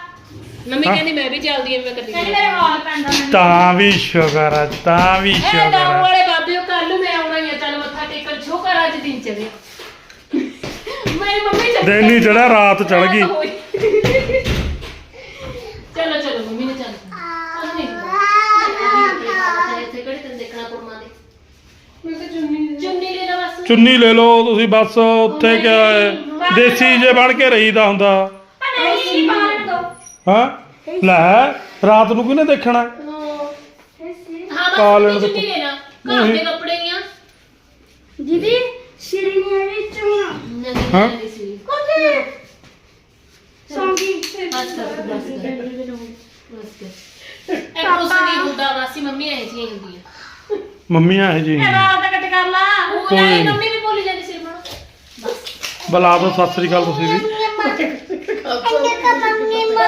ਮੰਮੀ ਹਾਂ। ਕਹਿੰਦੀ ਮੈਂ ਵੀ ਚੱਲਦੀ ਹਾਂ ਮੈਂ ਕਦੀ ਕਹਿੰਦੀ ਮੇਰੇ ਵਾਲ ਪੈਂਦਾ ਮੈਨੂੰ। ਤਾਂ ਵੀ ਸ਼ੁਕਰ ਆ ਤਾਂ ਵੀ ਇਹ ਸ਼ੁਕਰ ਆ। ਵਾਲੇ ਬਾਬੇ ਕੱਲ ਨੂੰ ਮੈਂ ਆਉਣਾ ਹੀ ਆ ਚੱਲ ਮੱਥਾ ਟੇਕਣ ਸ਼ੁਕਰ ਅੱਜ ਦਿਨ ਚੜਿਆ ਮੇਰੀ ਮੰਮੀ ਚੱਲ ਦਿਨ ਹੀ ਚੜਿਆ ਰਾਤ ਚੜ ਗਈ। ਚਲੋ ਚਲੋ ਮੰਮੀ ਨੇ ਚੱਲ। ਕੁਛ ਨਹੀਂ ਇੱਥੇ ਕਿਹੜੇ ਤੈਨੂੰ ਦੇਖਣਾ ਕੁੜਮਾ ਦੇ? ਮੈਂ ਤਾਂ ਚੁੰਨੀ ਚੁੰਨੀ ਲੈ ਲੈ ਬਸ। ਚੁੰਨੀ ਲੈ ਲਓ ਤੁਸੀਂ ਬਸ ਉੱਥੇ ਕਿਆ ਹੈ? ਦੇਸੀ ਜੇ ਬਣ ਕੇ ਰਹੀਦਾ ਹੁੰਦਾ। ਆ ਨਹੀਂ ਦੋ। ਹਾਂ? ਲੈ ਰਾਤ ਨੂੰ ਕਿਹਨੇ ਦੇਖਣਾ? ਹਾਂ। ਪਾ ਬਸ ਲੈਣ ਚੁੰਨੀ ਦੇ ਚੁੰਨੀ ਲੈਣਾ ਘਰ ਦੇ ਕੱਪੜੇ ਹੀ ਆ। ਦੀਦੀ ਸ਼ਰੀਨੀਆਂ ਵਿੱਚ ਹਾਂ? ਕੋਤੇ। ਬਸ ਕਰ ਬਸ ਕਰ ਬਸ ਕਰ ਇਹ ਕੁਛ ਨਹੀਂ ਹੁੰਦਾ ਮਾਸੀ ਮੰਮੀ ਐ ਜੀ ਹੁੰਦੀ ਆ ਮੰਮੀਆਂ ਇਹ ਜੀ ਇਹ ਵਾਲ ਤਾਂ ਕੱਟ ਕਰ ਲਾ। ਉਹ ਕੋਈ ਨੀ। ਮੰਮੀ ਵੀ ਬੋਲੀ ਜਾਂਦੀ ਸਿਰ ਮਾ ਬੁਲਾ ਦੋ ਸਤਿ ਸ੍ਰੀ ਅਕਾਲ ਤੁਸੀਂ ਵੀ। ਪਤਾ ਕੀ ਕਹੂੰਗੀ ਮੈਂ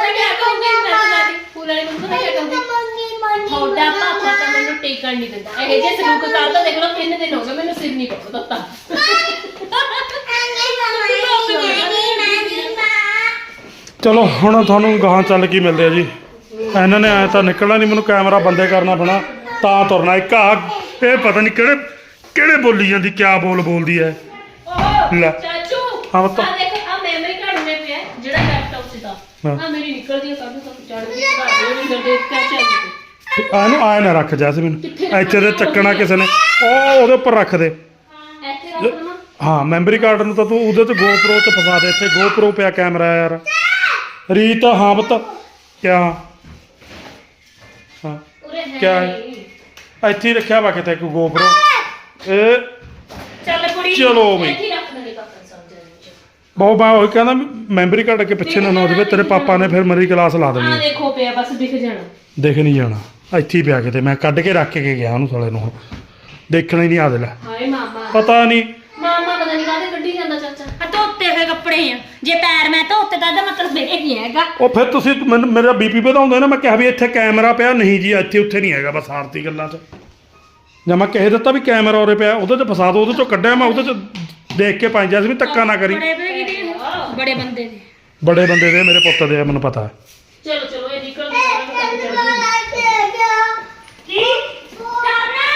ਤਾਂ ਦਾਦੀ ਫੂਲ ਵਾਲੀ ਮੰਮੀ ਪਤਾ ਕੀ ਕਹੂੰਗੀ ਤੁਹਾਡਾ ਪਾਪਾ ਤਾਂ ਮੈਨੂੰ ਟੇਕਣ ਨਹੀਂ ਦਿੰਦਾ। ਇਹ ਜੇ ਸਲੂਕ ਕਰਦਾ ਦੇਖ ਲਓ ਤਿੰਨ ਦਿਨ ਹੋ ਗਏ ਮੈਨੂੰ ਸਿਰ ਨਹੀਂ ਪਕੜ ਚਲੋ ਹੁਣ ਤੁਹਾਨੂੰ ਗਾਹਾਂ ਚੱਲ ਕੀ ਮਿਲਦੇ ਆ ਜੀ। ਇਹਨਾਂ ਨੇ ਐ ਤਾਂ ਨਿਕਲਣਾ ਨਹੀਂ ਮੈਨੂੰ ਕੈਮਰਾ ਬੰਦੇ ਕਰਨਾ ਪੈਣਾ ਤਾਂ ਤੁਰਨਾ। ਇੱਕ ਆ ਇਹ ਪਤਾ ਨਹੀਂ ਕਿਹੜੇ ਕਿਹੜੇ ਬੋਲੀ ਜਾਂਦੀ ਕਿਆ ਬੋਲ ਬੋਲਦੀ ਐ। ਲੈ। ਚਾਚੂ ਹਾਂ ਪੁੱਤ। ਆ ਦੇਖ ਆ ਮੈਮਰੀ ਕਾਰਡ ਹੋਣੇ ਪਿਆ ਜਿਹੜਾ ਲੈਪਟਾਪ ਸੀ ਤਾਂ ਹਾਂ। ਆ ਮੇਰੀ ਨਿਕਲਦੀ ਆ ਕੱਢ ਤੋਂ ਚੜ ਗਈ ਘਰ ਦੇ ਅੰਦਰ ਦੇਖ ਕੇ ਚੱਲ ਇਹਨੂੰ ਆਏ ਨਾ ਰੱਖ ਜੈਸਮੀਨ। ਇੱਥੇ ਤੇ ਚੱਕਣਾ ਕਿਸੇ ਨੇ। ਉਹ ਉਹਦੇ ਉੱਪਰ ਰੱਖ ਦੇ। ਇੱਥੇ ਰੱਖ ਲਵਾਂ। ਹਾਂ ਮੈਮਰੀ ਕਾਰਡ ਨੂੰ ਤਾਂ ਤੂੰ ਉਹਦੇ ਤੇ GoPro ਤੇ ਫਸਾ ਦੇ। ਇੱਥੇ GoPro ਪਿਆ ਕੈਮਰਾ ਯਾਰ। ਰੀਤ ਹਾਂ ਪੁੱਤ ਕਿਆ? ਹਾਂ ਉਰੇ ਹੈ ਕਿਆ? ਹੈ? ਇੱਥੇ ਹੀ ਰੱਖਿਆ ਵਾ ਕਿਤੇ ਕੋਈ GoPro ਇਹ ਚੱਲ ਕੁੜੀ ਚਲੋ ਬਈ ਇੱਥੇ ਹੀ ਰੱਖ ਬਹੁਤ ਮੈਂ ਉਹੀ ਕਹਿੰਦਾ ਮੈਮਰੀ ਕਾਰਡ ਕੇ ਪਿੱਛੇ ਨਾ ਨਾ ਜਾਵੇ ਤੇਰੇ ਪਾਪਾ ਨੇ ਫਿਰ ਮੇਰੀ ਕਲਾਸ ਲਾ ਦੇਣੀ ਆ ਹੈ। ਦੇਖੋ ਪਿਆ ਬਸ ਦਿਖ ਜਾਣਾ। ਦੇਖ ਨਹੀਂ ਜਾਣਾ। ਇੱਥੇ ਹੀ ਪਿਆ ਕਿਤੇ ਮੈਂ ਕੱਢ ਕੇ ਰੱਖ ਕੇ ਗਿਆ ਉਹਨੂੰ ਸਾਲੇ ਨੂੰ। ਦੇਖਣਾ ਹੀ ਨਹੀਂ ਆ ਦੇ ਲੈ। ਹਾਏ ਮਾਮਾ। ਪਤਾ ਨਹੀਂ। ਮਾਮਾ ਪਤਾ ਨਹੀਂ ਕਾਹਦੇ ਚਾਚਾ ਆ ਹੋਏ ਕੱਪੜੇ ਆ। ਜੇ ਪੈਰ ਮੈਂ ਧੋਤੇ ਤਾਂ ਇਹਦਾ ਮਤਲਬ ਇਹ ਨਹੀਂ ਹੈਗਾ। ਉਹ ਫਿਰ ਤੁਸੀਂ ਮੈਨੂੰ ਮੇਰਾ ਬੀਪੀ ਵਧਾਉਂਦੇ ਨਾ ਮੈਂ ਕਿਹਾ ਵੀ ਇੱਥੇ ਕੈਮਰਾ ਪਿਆ ਨਹੀਂ ਜੀ ਇੱਥੇ ਉੱਥੇ ਨਹੀਂ ਹੈਗਾ ਬਸ ਆਰਤੀ ਗੱਲਾਂ 'ਚ। ਜਾਂ ਮੈਂ ਕਹਿ ਦਿੱਤਾ ਵੀ ਕੈਮਰਾ ਉਰੇ ਪਿਆ ਉਹਦੇ 'ਚ ਫਸਾ ਦੋ ਉਹਦੇ 'ਚੋਂ ਕੱਢਿਆ ਮੈਂ ਉਹਦੇ 'ਚ ਦੇਖ ਕੇ ਪਾਈ ਜੈਸਮੀਨ ਧੱਕਾ ਨਾ ਕਰੀ। ਬੜੇ ਬੜੇ ਕਿਹਦੇ ਬੜੇ ਬੰਦੇ ਦੇ। ਬੜੇ ਬੰਦੇ ਦੇ ਮੇਰੇ ਪੁੱਤ ਦੇ ਆ, ਮੈਨੂੰ ਪਤਾ। ਹੈ ਚਲੋ ਚਲੋ ਇਹ ਨਿਕਲ ਗਿਆ ਕੀ ਕਰਨਾ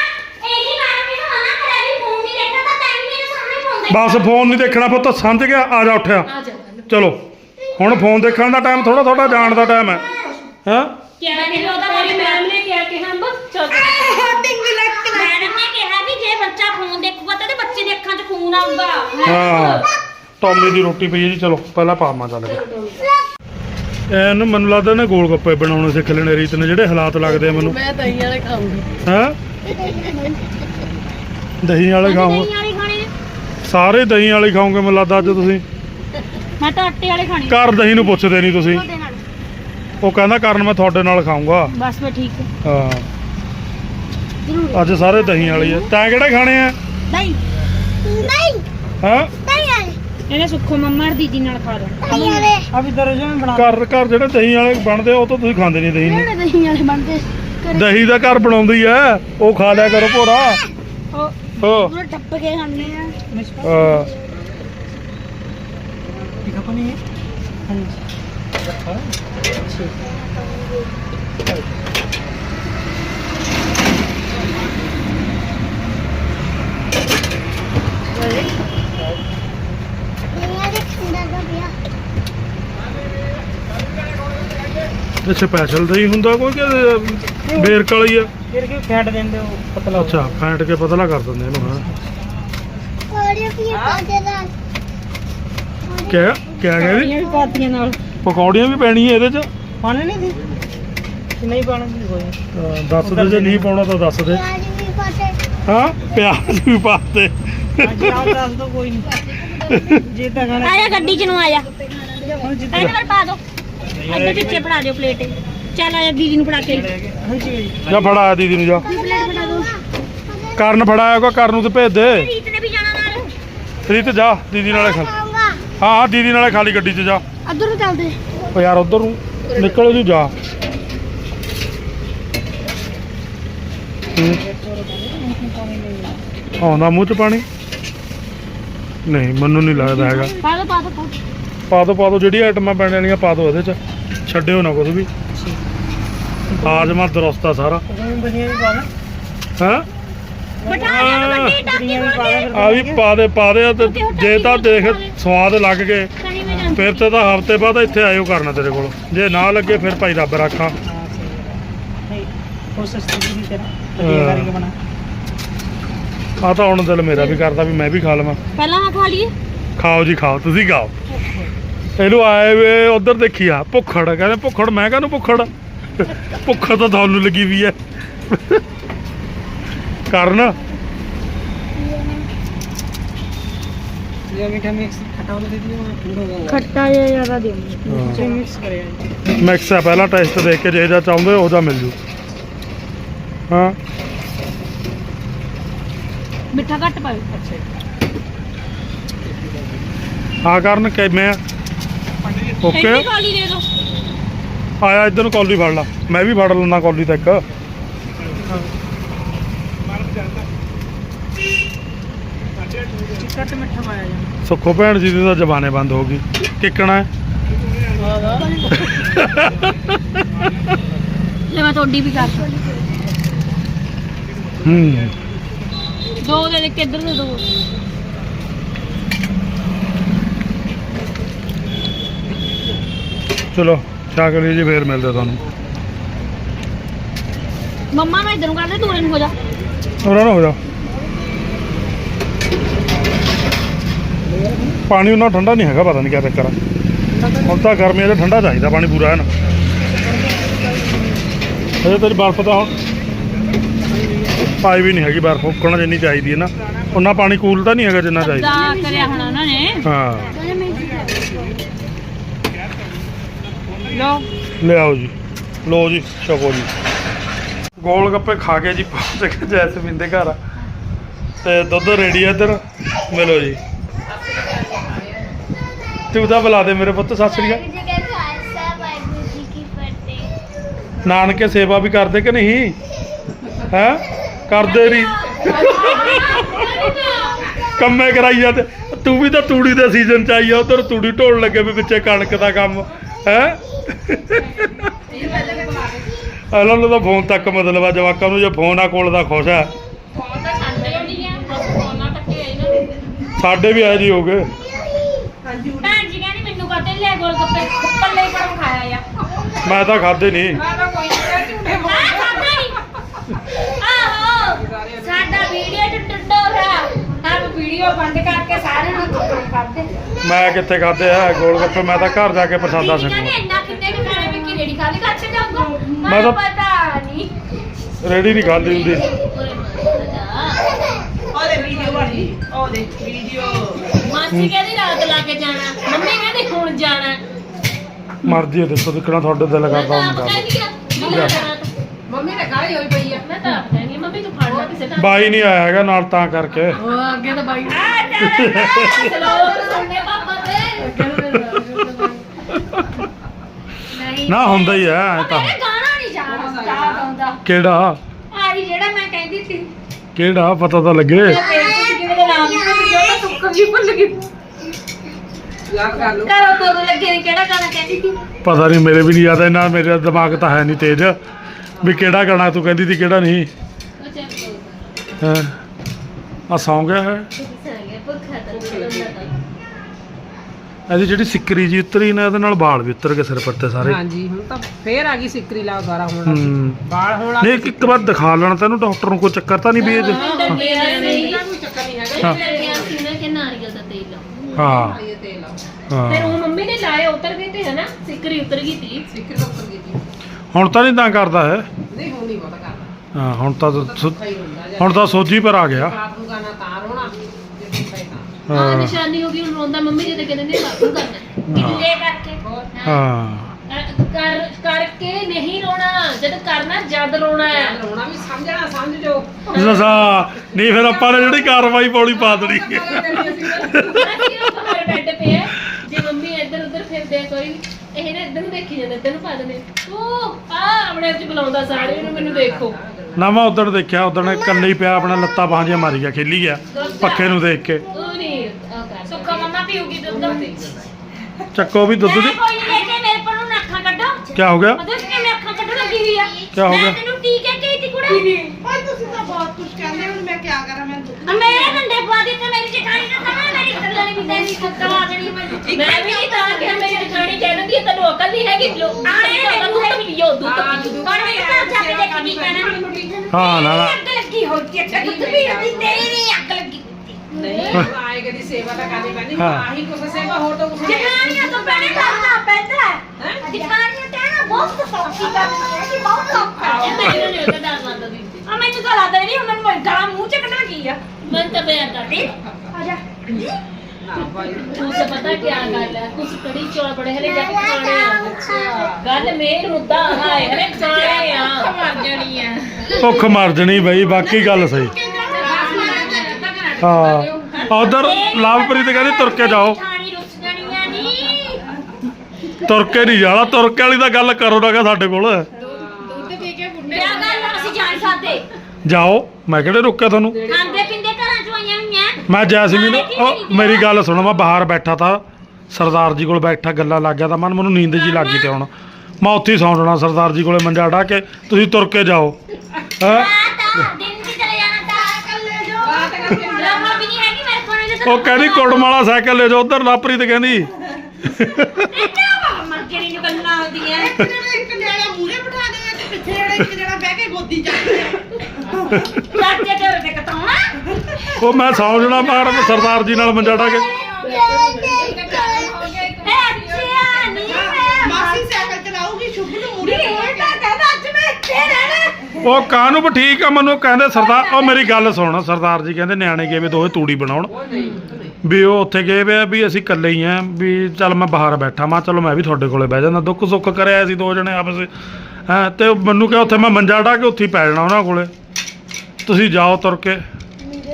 ਇਹ ਜੀ ਮਾਰ ਮੈਨੂੰ ਮਨਾ ਕਰਿਆ ਵੀ ਫੋਨ ਨਹੀਂ ਦੇਖਣਾ ਤਾਂ ਟਾਈਮ ਮੇਰੇ ਸਾਹਮਣੇ ਫੋਨ ਦੇ ਬਸ ਫੋਨ ਨਹੀਂ ਦੇਖਣਾ ਪੁੱਤ ਸਮਝ ਗਿਆ? ਆ ਜਾ ਉੱਠਿਆ। ਆ ਜਾ ਗੱਲ ਚਲੋ। ਹੁਣ ਫੋਨ ਦੇਖਣ ਦਾ ਟਾਈਮ ਥੋੜਾ ਥੋੜਾ ਜਾਣ ਦਾ ਟਾਈਮ ਹੈ। ਹਾਂ? ਕਿਹਾ ਕਿ ਉਹਦਾ ਤੇਰੀ ਮੈਮ ਨੇ ਕਿਹਾ ਕਿ ਹਾਂ ਬਸ ਚੱਲ ਮੈਡਮ ਨੇ ਕਿਹਾ ਵੀ ਜੇ ਬੱਚਾ ਫੋਨ ਦੇਖੂਗਾ ਤਾਂ ਉਹਦੇ ਬੱਚੇ ਦੇ ਅੱਖਾਂ 'ਚ ਖੂਨ ਆਊਗਾ। ਹਾਂ। ਟੌਮੀ ਦੀ ਰੋਟੀ ਪਈ ਹੈ ਜੀ ਚਲੋ ਪਹਿਲਾਂ ਪਾਵਾਂ ਚੱਲ ਕੇ। ਇਹਨੂੰ ਮੈਨੂੰ ਲੱਗਦਾ ਇਹਨੇ ਗੋਲ ਗੱਪੇ ਬਣਾਉਣੇ ਸਿੱਖ ਲੈਣੇ ਰੀਤ ਨੇ ਜਿਹੜੇ ਹਾਲਾਤ ਲੱਗਦੇ ਆ ਮੈਨੂੰ। ਮੈਂ ਦਹੀਂ ਵਾਲੇ ਖਾਊਂਗੀ। ਹਾਂ? ਦਹੀਂ ਵਾਲੇ ਨੇ। ਸਾਰੇ ਦਹੀਂ ਵਾਲੇ ਖਾਓਗੇ ਮੈਨੂੰ ਲੱਗਦਾ ਅੱਜ ਤੁਸੀਂ। ਮੈਂ ਤਾਂ ਆਟੇ ਵਾਲੇ ਖਾਣੇ। ਘਰ ਦਹੀਂ ਨੂੰ ਪੁੱਛਦੇ ਨਹੀਂ ਤੁਸੀਂ। ਉਹ ਕਹਿੰਦਾ ਕਰਨ ਮੈਂ ਤੁਹਾਡੇ ਨਾਲ ਖਾਊਂਗਾ। ਬਸ ਮੈਂ ਠੀਕ ਹੈ। ਹਾਂ। ਅੱਜ ਸਾਰੇ ਦਹੀਂ ਵਾਲੇ ਆ। ਤੈਂ ਕਿਹੜੇ ਖਾਣੇ ਆ? ਨਹੀਂ ਨਹੀਂ ਹਾਂ? ਨਹੀਂ ਆਲੇ ਇਹਨੇ ਸੁੱਖੋ ਮੰਮਾ ਦੀ ਜੀ ਨਾਲ ਖਾ ਦੋ ਨਹੀਂ ਆਲੇ ਦਰਜੇ ਮੈਂ ਬਣਾ ਘਰ ਘਰ ਜਿਹੜੇ ਦਹੀਂ ਵਾਲੇ ਬਣਦੇ ਉਹ ਤਾਂ ਤੁਸੀਂ ਖਾਂਦੇ ਨਹੀਂ ਦਹੀਂ ਨੂੰ। ਦਹੀਂ ਵਾਲੇ ਬਣਦੇ ਦਹੀਂ ਦਾ ਘਰ ਬਣਾਉਂਦੀ ਆ ਉਹ ਖਾ ਲਿਆ ਕਰੋ ਭੋਰਾ। ਓ ਉਹ ਟੱਪ ਕੇ ਖਾਣੇ ਆ। ਆ ਠੀਕ ਆਪਾਂ ਨੇ ਹਾਂਜੀ। ਰੱਖਾ ਦੁਨੀਆ ਦੇ ਖੰਡਾ ਦਾ ਵਿਆਹ ਸਪੈਸ਼ਲ ਦਹੀਂ ਹੁੰਦਾ ਕੋਈ ਕਿ ਬੇਰਕ ਵਾਲੀ ਆ। ਫਿਰ ਕਿ ਫੈਂਟ ਦਿੰਦੇ ਉਹ ਪਤਲਾ? ਹੋ ਅੱਛਾ ਫੈਂਟ ਕੇ ਪਤਲਾ ਕਰ ਦਿੰਦੇ ਇਹਨੂੰ ਹਾਂ। ਪਕੌੜੀਆਂ ਵੀ ਪਾਉਂਦੇ ਨਾਲ ਕਿਆ? ਕਿਆ ਕਹਿੰਦੇ ਵੀ ਪਾਤੀਆਂ ਨਾਲ। ਪਕੌੜੀਆਂ ਵੀ ਪੈਣੀਆਂ ਇਹਦੇ ਚ? ਪਾਣੇ ਨਹੀਂ ਸੀ ਨਹੀਂ ਪਾਣਾ ਨਹੀਂ ਕੋਈ? ਦੱਸ ਦੇ ਜੇ ਨਹੀਂ ਪਾਉਣਾ ਤਾਂ ਦੱਸ ਦੇ। ਹਾਂ? ਪਿਆਜ਼ ਵੀ ਪਾਤੇ ਅੱਜ ਆਪ ਦੱਸ ਦੋ ਕੋਈ ਨਹੀਂ। ਜੇ ਤਾਂ ਆਇਆ ਗੱਡੀ ਚ ਨੂੰ ਆਇਆ। ਹੁਣ ਜਿੱਦਾਂ ਪਾ ਦੋ। ਪਿੱਛੇ ਫੜਾ ਦਿਓ ਪਲੇਟ ਚੱਲ ਆਇਆ ਦੀਦੀ ਨੂੰ ਫੜਾ ਕੇ। ਜਾ ਫੜਾ ਦੀਦੀ ਨੂੰ ਜਾ। ਪਲੇਟ ਫੜਾ ਦੋ ਕਰਨ ਫੜਾਇਆ ਕੋ ਕਰਨ ਨੂੰ ਤੇ ਭੇਜ ਦੇ। ਰੀਤ ਨੇ ਵੀ ਜਾਣਾ ਨਾਲ। ਪ੍ਰੀਤ ਜਾ ਦੀਦੀ ਨਾਲੇ ਖਾ ਹਾਂ ਹਾਂ ਦੀਦੀ ਨਾਲੇ ਖਾਲੀ ਗੱਡੀ 'ਚ ਜਾ। ਅੱਧਰ ਨੂੰ ਚੱਲਦੇ। ਓ ਯਾਰ ਉਧਰ ਨੂੰ ਨਿਕਲ ਜੂ ਜਾ। ਹੂੰ। ਆਉਂਦਾ ਮੂੰਹ 'ਚ ਪਾਣੀ? ਨਹੀਂ ਮੈਨੂੰ ਨਹੀਂ ਲੱਗਦਾ ਹੈਗਾ। ਪਾ ਦੋ ਪਾ ਦੋ। ਪਾ ਦਿਓ ਪਾ ਦਿਓ ਜਿਹੜੀ ਆਈਟਮਾਂ ਪੈਣ ਵਾਲੀਆਂ ਪਾ ਦਿਓ ਇਹਦੇ 'ਚ। ਛੱਡਿਓ ਨਾ ਕੁਝ ਵੀ। ਆਜਮਾ ਦਰਸਤਾ ਸਾਰਾ। ਹਾਂ? ਆ ਵੀ ਪਾ ਦੇ ਪਾ ਦੇ ਤੇ ਜੇ ਤਾਂ ਦੇਖ ਸਵਾਦ ਲੱਗ ਗਏ ਫਿਰ ਤੇ ਤਾਂ ਹਫ਼ਤੇ ਬਾਅਦ ਇੱਥੇ ਆਇਓ ਕਰਨਾ ਤੇਰੇ ਕੋਲ। ਜੇ ਨਾ ਲੱਗੇ ਫਿਰ ਭਾਈ ਰੱਬ ਰੱਖਾ। ਆ। ਤਾਂ ਹੁਣ ਦਿਲ ਮੇਰਾ ਵੀ ਕਰਦਾ ਵੀ ਮੈਂ ਵੀ ਖਾ ਲਵਾਂ। ਪਹਿਲਾਂ ਖਾ ਲਈਏ। ਖਾਓ ਜੀ ਖਾਓ। ਤੁਸੀਂ ਖਾਓ। ਇਹਨੂੰ ਆਏ ਵੇ ਉਧਰ ਦੇਖੀ ਆ ਭੁੱਖੜ ਕਹਿੰਦੇ ਭੁੱਖੜ ਮੈਂ ਕਹਿੰਦਾ ਭੁੱਖੜ। ਭੁੱਖ ਤਾਂ ਤੁਹਾਨੂੰ ਲੱਗੀ ਵੀ ਹੈ। ਕਰਨ। ਮਿਕਸ ਆ ਪਹਿਲਾ ਟੈਸਟ ਦੇਖ ਕੇ ਜੇ ਜਾ ਚਾਹੁੰਦੇ ਉਹਦਾ ਮਿਲ ਜੂ। ਹਾਂ। ਮਿੱਠਾ ਘੱਟ ਪਾਓ ਅੱਛਾ ਆ ਕਰਨ ਕਿਵੇਂ ਆ ਓਕੇ ਆਇਆ ਇਧਰ ਨੂੰ ਕੌਲੀ ਫੜ ਲਾ। ਮੈਂ ਵੀ ਫੜ ਲੈਣਾ ਕੌਲੀ ਤਾਂ ਸੁੱਖੋ ਭੈਣ ਜੀ ਦੀ ਤਾਂ ਜ਼ਬਾਨੇ ਬੰਦ ਹੋ ਗਈ। ਕਿੱਕਣਾ ਹੈ। ਲੈ ਮੈਂ ਤੁਹਾਡੀ ਵੀ ਕਰ ਹੂੰ। ਦੋ ਦੇ ਕਿੱਧਰ ਨੂੰ ਦੋ? ਚਲੋ ਲਈ ਜੀ ਫੇਰ ਮਿਲਦੇ ਤੁਹਾਨੂੰ। ਮੰਮਾ ਮੈਂ ਇਧਰ ਨੂੰ ਕਰਦੇ ਦੂਰੇ ਨੂੰ ਹੋ ਜਾ। ਉਹਨਾਂ ਨਾ ਹੋ ਜਾ। ਪਾਣੀ ਉਹਨਾਂ ਠੰਡਾ ਨਹੀਂ ਹੈਗਾ ਪਤਾ ਨਹੀਂ ਕਿਆ ਚੱਕਰ ਆ। ਹੁਣ ਤਾਂ ਗਰਮੀਆਂ 'ਚ ਠੰਡਾ ਚਾਹੀਦਾ ਪਾਣੀ ਪੂਰਾ ਹੈ ਨਾ। ਇਹ ਤੇਰੀ ਬਰਫ਼ ਤਾਂ ਹੁਣ ਪਾਈ ਵੀ ਨਹੀਂ ਹੈਗੀ ਬਰਫ਼ ਉੱਕਣਾ ਜਿੰਨੀ ਚਾਹੀਦੀ ਹੈ ਨਾ। ਉਹਨਾਂ ਪਾਣੀ ਕੂਲ ਤਾਂ ਨਹੀਂ ਹੈਗਾ ਜਿੰਨਾ ਚਾਹੀਦਾ। ਕਰਿਆ ਹੋਣਾ ਉਹਨਾਂ ਨੇ। ਹਾਂ। ਲੋ ਲਿਆਓ ਜੀ। ਲੋ ਜੀ ਛਕੋ ਜੀ। ਗੋਲ ਗੱਪੇ ਖਾ ਕੇ ਜੀ ਪਹੁੰਚ ਗਏ ਜੈਸਮੀਨ ਦੇ ਘਰ। ਤੇ ਦੁੱਧ ਰੈਡੀ ਆ ਇੱਧਰ। ਮਿਲੋ ਜੀ। ਤੂੰ ਤਾਂ ਬੁਲਾ ਦੇ ਮੇਰੇ ਪੁੱਤ ਸਤਿ ਸ੍ਰੀ ਅਕਾਲ। ਨਾਨਕੇ ਸੇਵਾ ਵੀ ਕਰਦੇ ਕਿ ਨਹੀਂ? ਹੈ? ਕਰਦੇ ਨਹੀਂ। ਕੰਮੇ ਕਰਾਈ ਜਾਂਦੇ। ਤੂੰ ਵੀ ਤਾਂ ਤੂੜੀ ਦੇ ਸੀਜ਼ਨ ਚ ਆਈ ਆ ਉਧਰ ਤੂੜੀ ਢੋਣ ਲੱਗੇ ਵੀ ਵਿੱਚੇ ਕਣਕ ਦਾ ਕੰਮ। ਹੈ? ਇਹਨਾਂ ਨੂੰ ਤਾਂ ਫੋਨ ਤੱਕ ਮਤਲਬ ਆ ਜਵਾਕਾਂ ਨੂੰ ਜੇ ਫੋਨ ਆ ਕੋਲ ਦਾ ਖੁਸ਼ ਆ। ਫੋਨਾਂ ਟੱਕੇ ਇਹਨਾਂ ਨੇ ਸਾਡੇ ਵੀ ਆਏ ਜੀ ਹੋ ਗਏ। ਭੈਣ ਜੀ ਕਹਿੰਦੀ ਮੈਨੂੰ ਕਾਤੇ ਲੈ ਗੋਲ ਗੱਪੇ ਪੱਲੇ ਪਰ ਖਾਇਆ ਆ। ਮੈਂ ਤਾਂ ਖਾਦੇ ਨਹੀਂ ਸਾਡਾ ਵੀਡੀਓ ਚ ਟੁੱਟੋ ਰਿਹਾ ਆਪ ਵੀਡੀਓ ਬੰਦ ਕਰਕੇ ਸਾਰਿਆਂ ਨੂੰ ਥੱਪੜ ਕਰਦੇ ਮੈਂ ਕਿੱਥੇ ਖਾਦੇ ਆ? ਗੋਲ ਗੱਪੇ ਮੈਂ ਤਾਂ ਘਰ ਜਾ ਕੇ ਪ੍ਰਸਾਦਾ ਕਹਿੰਦੀ ਛਕੂਗਾ ਇੰਨਾ ਕਿੰਨੇ ਕੁ ਖਾਣੇ ਵਿੱਚ ਰੇੜੀ ਖਾਲੀ ਕਰਕੇ ਜਾਊਗਾ? ਮੈਂ ਮੈਨੂੰ ਤਾਂ- ਪਤਾ ਨਹੀਂ। ਰੇੜੀ ਨਹੀਂ ਖਾਦੀ ਹੁੰਦੀ। ਵਾਲੀ ਉਹ ਦੇ ਵੀਡੀਓ। ਮਾਸੀ ਕਹਿੰਦੀ ਰਾਤ ਲਾ ਕੇ ਜਾਣਾ। ਮੰਮੀ ਕਹਿੰਦੀ ਹੁਣ ਜਾਣਾ। ਮਰਜ਼ੀ ਹੈ ਦੇਖੋ ਦੇਖਣਾ ਤੁਹਾਡੇ ਦਿਲ ਮੈਂ ਕਰਦਾ ਤਾਂ ਹੁਣ ਆਪ ਕਰ ਕਹਿੰਦੀ ਆ ਵੀ ਨਾ ਜਾਣਾ। ਤੂੰ। ਮੰਮੀ ਨੇ ਕਾਹਲੀ ਹੋਈ ਪਈ ਆ ਮੈਂ ਤਾਂ ਆਪ ਕਹਿੰਦੀ ਆ, ਮੰਮੀ ਤੂੰ ਫੜਨਾ ਕਿਸੇ ਦਾ ਬਾਈ ਨਹੀਂ ਆਇਆ ਹੈਗਾ ਨਾਲ ਤਾਂ ਕਰਕੇ ਉਹ ਅੱਗੇ ਤਾਂ ਬਾਈ ਆ ਜਾ ਚਲੋ ਸੁਣਨੇ ਪਾਪਾ ਤੇ ਨਹੀਂ ਨਾ ਹੁੰਦਾ ਹੀ ਹੈ ਐਂ ਤਾਂ ਮੇਰੇ ਗਾਣਾ ਨਹੀਂ ਜਾਣਾ ਸਟਾਰਟ ਆਉਂਦਾ ਕਿਹੜਾ ਆਹੀ ਜਿਹੜਾ ਮੈਂ ਕਹਿੰਦੀ ਸੀ ਕਿਹੜਾ ਪਤਾ ਤਾਂ ਲੱਗੇ ਮੇਰੇ ਪੇਟ ਕਿਵੇਂ ਦਾ ਨਾਮ ਸੀ ਜਿਹੜਾ ਤੁੱਕ ਜੀ ਭੁੱਲ ਗਈ ਯਾਦ ਕਰ ਕਦੋਂ ਲੱਗੇ ਨੇ ਕਿਹੜਾ ਗਾਣਾ ਕਹਿੰਦੀ ਸੀ ਪਤਾ ਨਹੀਂ ਮੇਰੇ ਵੀ ਨਹੀਂ ਯਾਦ ਇਹਨਾਂ ਮੇਰੇ ਦਿਮਾਗ ਤਾਂ ਹੈ ਨਹੀਂ ਤੇਜ਼ ਵੀ ਕਿਹੜਾ ਗਾਣਾ ਤੂੰ ਕਹਿੰਦੀ ਸੀ ਕਿਹੜਾ ਨਹੀਂ? ਹਾਂ? ਆ ਸੌਂ ਗਿਆ ਹੈ ਸੰਗੇ ਭੁੱਖਾ ਤਾਂ ਨਹੀਂ ਇਹਦੀ ਜਿਹੜੀ ਸਿੱਕਰੀ ਜੀ ਉਤਰੀ ਨਾ ਇਹਦੇ ਨਾਲ ਵਾਲ ਵੀ ਉਤਰ ਗਏ ਸਿਰ ਪੱਤੇ ਸਾਰੇ। ਹਾਂਜੀ ਹੁਣ ਤਾਂ ਫੇਰ ਆ ਗਈ ਸਿੱਕਰੀ ਲਾ ਦੁਆਰਾ ਹੁਣ। ਹੂੰ। ਬਾਲ ਹੋਣ ਲੱਗ ਨਹੀਂ ਇੱਕ- ਇੱਕ ਵਾਰ ਦਿਖਾ ਲੈਣਾ ਤੈਨੂੰ ਡਾਕਟਰ ਨੂੰ ਕੋਈ ਚੱਕਰ ਤਾਂ ਨਹੀਂ ਵੀ ਇਹ ਕੋਈ ਚੱਕਰ ਨਹੀਂ ਹੈਗਾ ਹਾਂ। ਫਿਰ ਗਿਆ ਸੀ ਨਾ ਕਿ ਨਾਰੀਅਲ ਦਾ ਤੇਲ ਹਾਂ। ਫਿਰ ਹਾਂ। ਉਹ ਮੰਮੀ ਨੇ ਲਾਏ ਉਤਰ ਗਏ ਤੇ ਹਨਾ ਸਿੱਕਰੀ ਉਤਰ ਗਈ ਤੀ। ਸਿੱਕਰੀ ਗਈ। ਸੀ ਹੁਣ ਤਾਂ ਨਹੀਂ ਤਾਂ ਕਰਦਾ ਹੈ ਨਹੀਂ ਹੁਣ ਨਹੀਂ ਪਤਾ ਕਰਦਾ। ਹਾਂ ਹੁਣ ਤਾਂ ਸੋ- ਸਹੀ ਹੁੰਦਾ ਜਾਂ ਹੁਣ ਤਾਂ ਸੋਜੀ ਪਰ ਆ ਗਿਆ। ਰਾਤ ਨੂੰ ਗਾਣਾ ਤਾਂ ਰੋਣਾ ਜੇ ਪਈ ਤਾਂ। ਹਾਂ। ਹਾਂ। ਨਿਸ਼ਾਨੀ ਹੋ ਗਈ ਹੁਣ ਰੋਂਦਾ ਮੰਮੀ ਜਦੋਂ ਕਹਿੰਦੇ ਨੇ ਬਾਪੂ ਕਰਨਾ। ਗਿੱਲੇ ਕਰਕੇ ਹਾਂ। ਅ- ਕਰ ਕਰਕੇ ਨਹੀਂ ਰੋਣਾ ਜਦ ਕਰਨਾ ਜਦ ਰੋਣਾ ਹੈ। ਯਾਦ ਰੋਣਾ ਵੀ ਸਮਝਣਾ ਸਮਝ ਜੋ। ਲਸਾ ਨਹੀਂ ਫਿਰ ਆਪਾਂ ਨੇ ਜਿਹੜੀ ਕਾਰਵਾਈ ਪੌੜੀ ਪਾ ਦੇਣੀ। ਅਸੀਂ ਉਹ ਬਾਹਰ ਬੈੱਡ ਪਏ ਆ। ਜੇ ਮੰਮੀ ਇੱਧਰ ਉੱਧਰ ਫਿਰਦੇ ਆ ਕੋਈ ਇਹ ਨਾ ਇੱਧਰ ਨੂੰ ਦੇਖੀ ਜਾਂਦੇ ਇੱਧਰ ਨੂੰ ਪਾ ਦਿੰਦੇ। ਉਹ ਆ ਆਪਣੇ ਆਪ ਚ ਬੁਲਾਉਂਦਾ ਸਾਰੇ ਨੂੰ ਮੈਨੂੰ ਦੇਖੋ। ਨਾ ਮੈਂ ਉਦੋਂ ਦੇਖਿਆ ਉਦੋਂ ਇਕੱਲੇ ਹੀ ਪਿਆ ਆਪਣਾ ਲੱਤਾਂ ਬਾਹਾਂ ਜਿਹਾ ਮਾਰੀ ਗਿਆ ਖੇਲੀ ਗਿਆ ਪੱਖੇ ਨੂੰ ਦੇਖ ਕੇ। ਉਹ ਨਹੀਂ ਉਹ ਕਰ। ਸੁੱਕਾ ਮੰਮਾ ਪੀਊਗੀ ਦੁੱਧ। ਚੱਕੋ ਵੀ ਦੁੱਧ ਮੈਂ ਦੀ। ਕੋਈ ਨਹੀਂ ਲੈ ਕੇ ਮੇਰੇ ਕੋਲ ਨੂੰ ਅੱਖਾਂ ਕੱਢੋ। ਕੀ ਹੋ ਗਿਆ? ਮਤਲਬ ਕਿ ਮੈਂ ਅੱਖਾਂ ਕੱਢਣ ਲੱਗੀ ਹੋਈ ਆ। ਕਿਆ ਹੋ ਗਿਆ? ਮੈਂ ਤੈਨੂੰ ਟੀਕੇ ਕਹੀ ਤੀ ਕੁੜਾ? ਓਏ ਤੁਸੀਂ ਤਾਂ ਬਹੁਤ ਕੁਝ ਕਹਿੰਦੇ ਹੋ ਮੈਂ ਕੀ ਕਰਾਂ ਮੈਂ ਆ ਮੇਰੇ ਡੰਡੇ ਪਾ ਦਿੱਤੇ ਮੇਰੀ ਜਠਾਣੀ ਨੇ ਤਾਂ ਮੇਰੀ ਥੱਲੇ ਨਹੀਂ ਨਹੀਂ ਖੱਤਵਾ ਦੇਣੀ ਮੈਨੂੰ। ਮੈਂ ਵੀ ਨਹੀਂ ਤਾਂ ਕਿ ਮੇਰੀ ਜਠਾਣੀ ਕਹਿ ਦਿੰਦੀ ਹੈ ਤੈਨੂੰ ਅਕਲ ਨਹੀਂ ਹੈਗੀ। ਲੋ ਆਏ ਦੁੱਧ ਪੀਓ ਦੁੱਧ ਪੀਓ ਹੁਣ ਮੇਰੇ ਘਰ ਜਾ ਕੇ ਦੇਖ ਕੀ ਕਹਿਣਾ। ਹਾਂ ਨਾ ਨਾ ਅੱਗ ਲੱਗੀ ਹੋਈ ਸੀ ਅੱਗ ਦੁੱਧ ਪੀਣ ਦੀ ਤੇਰੀ ਅੱਗ ਲੱਗੀ। ਨਹੀਂ ਹੁਣ ਆਏ ਕਦੀ ਸੇਵਾ ਤਾਂ ਕਰਨੀ ਹਾਂ। ਆਹੀ ਕੁਛ ਸੇਵਾ ਹੋਰ ਤਾਂ ਕੁਛ ਨਹੀਂ। ਜਠਾਣੀਆਂ ਤੋਂ ਪਹਿਲੇ ਕਰਨਾ ਪੈਂਦਾ ਹੈ? ਜਠਾਣੀਆਂ ਕਹਿਣਾ ਬਹੁਤ ਸੌਖੀ ਗੱਲ ਹੈ ਕਿ ਬਹੁਤ ਔਖਾ ਹੈ। ਮੈਨੂੰ ਨਹੀਂ ਡਰ ਲੱਗਦਾ ਦੀਦੀ ਆ ਮੈਨੂੰ ਤਾਂ ਲੱਗਦਾ ਨਹੀਂ ਹੁਣ ਮੈਨੂੰ ਗਲਾ ਮੂੰਹ ਚ ਕੱਢਣਾ ਕੀ ਆ? ਮਨ ਤਾਂ ਬਿਆਨ ਕਰਦੀ ਆ ਜਾ। ਭੁੱਖ ਮਰ ਜਣੀ ਬਈ ਬਾਕੀ ਗੱਲ ਸਹੀ। ਹਾਂ ਉਧਰ ਲਵਪ੍ਰੀਤ ਕਹਿੰਦੀ ਤੁਰ ਕੇ ਜਾਓ। ਰੁੱਸ ਤੁਰ ਕੇ ਨਹੀਂ ਜਾਣਾ ਤੁਰ ਕੇ ਵਾਲੀ ਤਾਂ ਗੱਲ ਕਰੋ ਨਾ ਕਿ ਸਾਡੇ ਕੋਲ। ਕਿਆ ਗੱਲ ਆ, ਅਸੀਂ ਜਾਣ ਸਕਦੇ? ਜਾਓ ਮੈਂ ਕਿਹੜੇ ਰੁਕਿਆ ਤੁਹਾਨੂੰ? ਖਾਂਦੇ ਪਿੰਦੇ ਘਰਾਂ ਚੋਂ ਆਈਆਂ ਹੋਈਆਂ ਮੈਂ ਜੈਸਮੀਨ ਉਹ ਮੇਰੀ ਗੱਲ ਸੁਣੋ ਮੈਂ ਬਾਹਰ ਬੈਠਾ ਤਾਂ ਸਰਦਾਰ ਜੀ ਕੋਲ ਬੈਠਾ ਗੱਲਾਂ ਲੱਗ ਗਿਆ ਤਾਂ ਮਨ ਮੈਨੂੰ ਨੀਂਦ ਜੀ ਲੱਗ ਗਈ ਤੇ ਹੁਣ। ਮੈਂ ਉੱਥੇ ਹੀ ਸੌਂ ਜਾਣਾ ਸਰਦਾਰ ਜੀ ਕੋਲੇ ਮੰਜਾ ਢਾ ਕੇ ਤੁਸੀਂ ਤੁਰ ਕੇ ਜਾਓ। ਹੈਂ? ਉਹ ਕਹਿੰਦੀ ਕੁੜਮ ਵਾਲਾ ਸਾਈਕਲ ਲੈ ਜਾਓ ਉਧਰ ਲਾਪਰੀ ਤੇ ਕਹਿੰਦੀ ਇੱਕ ਜਣਾ ਮੂਹਰੇ ਬਿਠਾ ਦੇਵੇ ਤੇ ਪਿੱਛੇ ਜਿਹੜਾ ਇੱਕ ਜਣਾ ਬਹਿ ਕੇ ਗੋਦੀ ਚੱਕਦੇ ਚਾਚੇ ਤੇਰੇ ਤੇ ਕਤਾਉਣਾ ਉਹ ਮੈਂ ਸੌਂ ਜਾਣਾ ਬਾਹਰ ਸਰਦਾਰ ਜੀ ਨਾਲ ਮੰਜਾ ਢਾ ਕੇ। ਅੱਛਾ ਨਹੀਂ ਮੈਂ ਮਾਸੀ ਸਾਈਕਲ ਚਲਾਉਗੀ ਸ਼ੁਭ ਨੂੰ ਨਹੀਂ ਮੂਹਰੇ ਇਹ ਤਾਂ ਕਹਿੰਦਾ ਅੱਜ ਮੈਂ ਇੱਥੇ ਰਹਿਣਾ। ਉਹ ਕਾਹਨੂੰ ਵੀ ਠੀਕ ਆ ਮੈਨੂੰ ਕਹਿੰਦੇ ਸਰਦਾਰ ਉਹ ਮੇਰੀ ਗੱਲ ਸੁਣ ਸਰਦਾਰ ਜੀ ਕਹਿੰਦੇ ਨਿਆਣੇ ਗਏ ਵੇ ਦੋਵੇਂ ਤੂੜੀ ਬਣਾਉਣ। ਵੀ ਉਹ ਉੱਥੇ ਗਏ ਵੇ ਆ ਵੀ ਅਸੀਂ ਇਕੱਲੇ ਹੀ ਆ ਵੀ ਚੱਲ ਮੈਂ ਬਾਹਰ ਬੈਠਾ ਮੈਂ ਚਲੋ ਮੈਂ ਵੀ ਤੁਹਾਡੇ ਕੋਲੇ ਬਹਿ ਜਾਂਦਾ ਦੁੱਖ ਸੁੱਖ ਕਰਿਆ ਸੀ ਦੋ ਜਣੇ ਆਪਸ ਵਿੱਚ। ਹਾਂ ਤੇ ਉਹ ਮੈਨੂੰ ਕਿਹਾ ਉੱਥੇ ਮੈਂ ਮੰਜਾ ਢਾ ਕੇ ਉੱਥੇ ਹੀ ਪੈ ਜਾਣਾ ਉਹਨਾਂ ਕੋਲੇ। ਤੁਸੀਂ ਜਾਓ ਤੁਰ ਕੇ।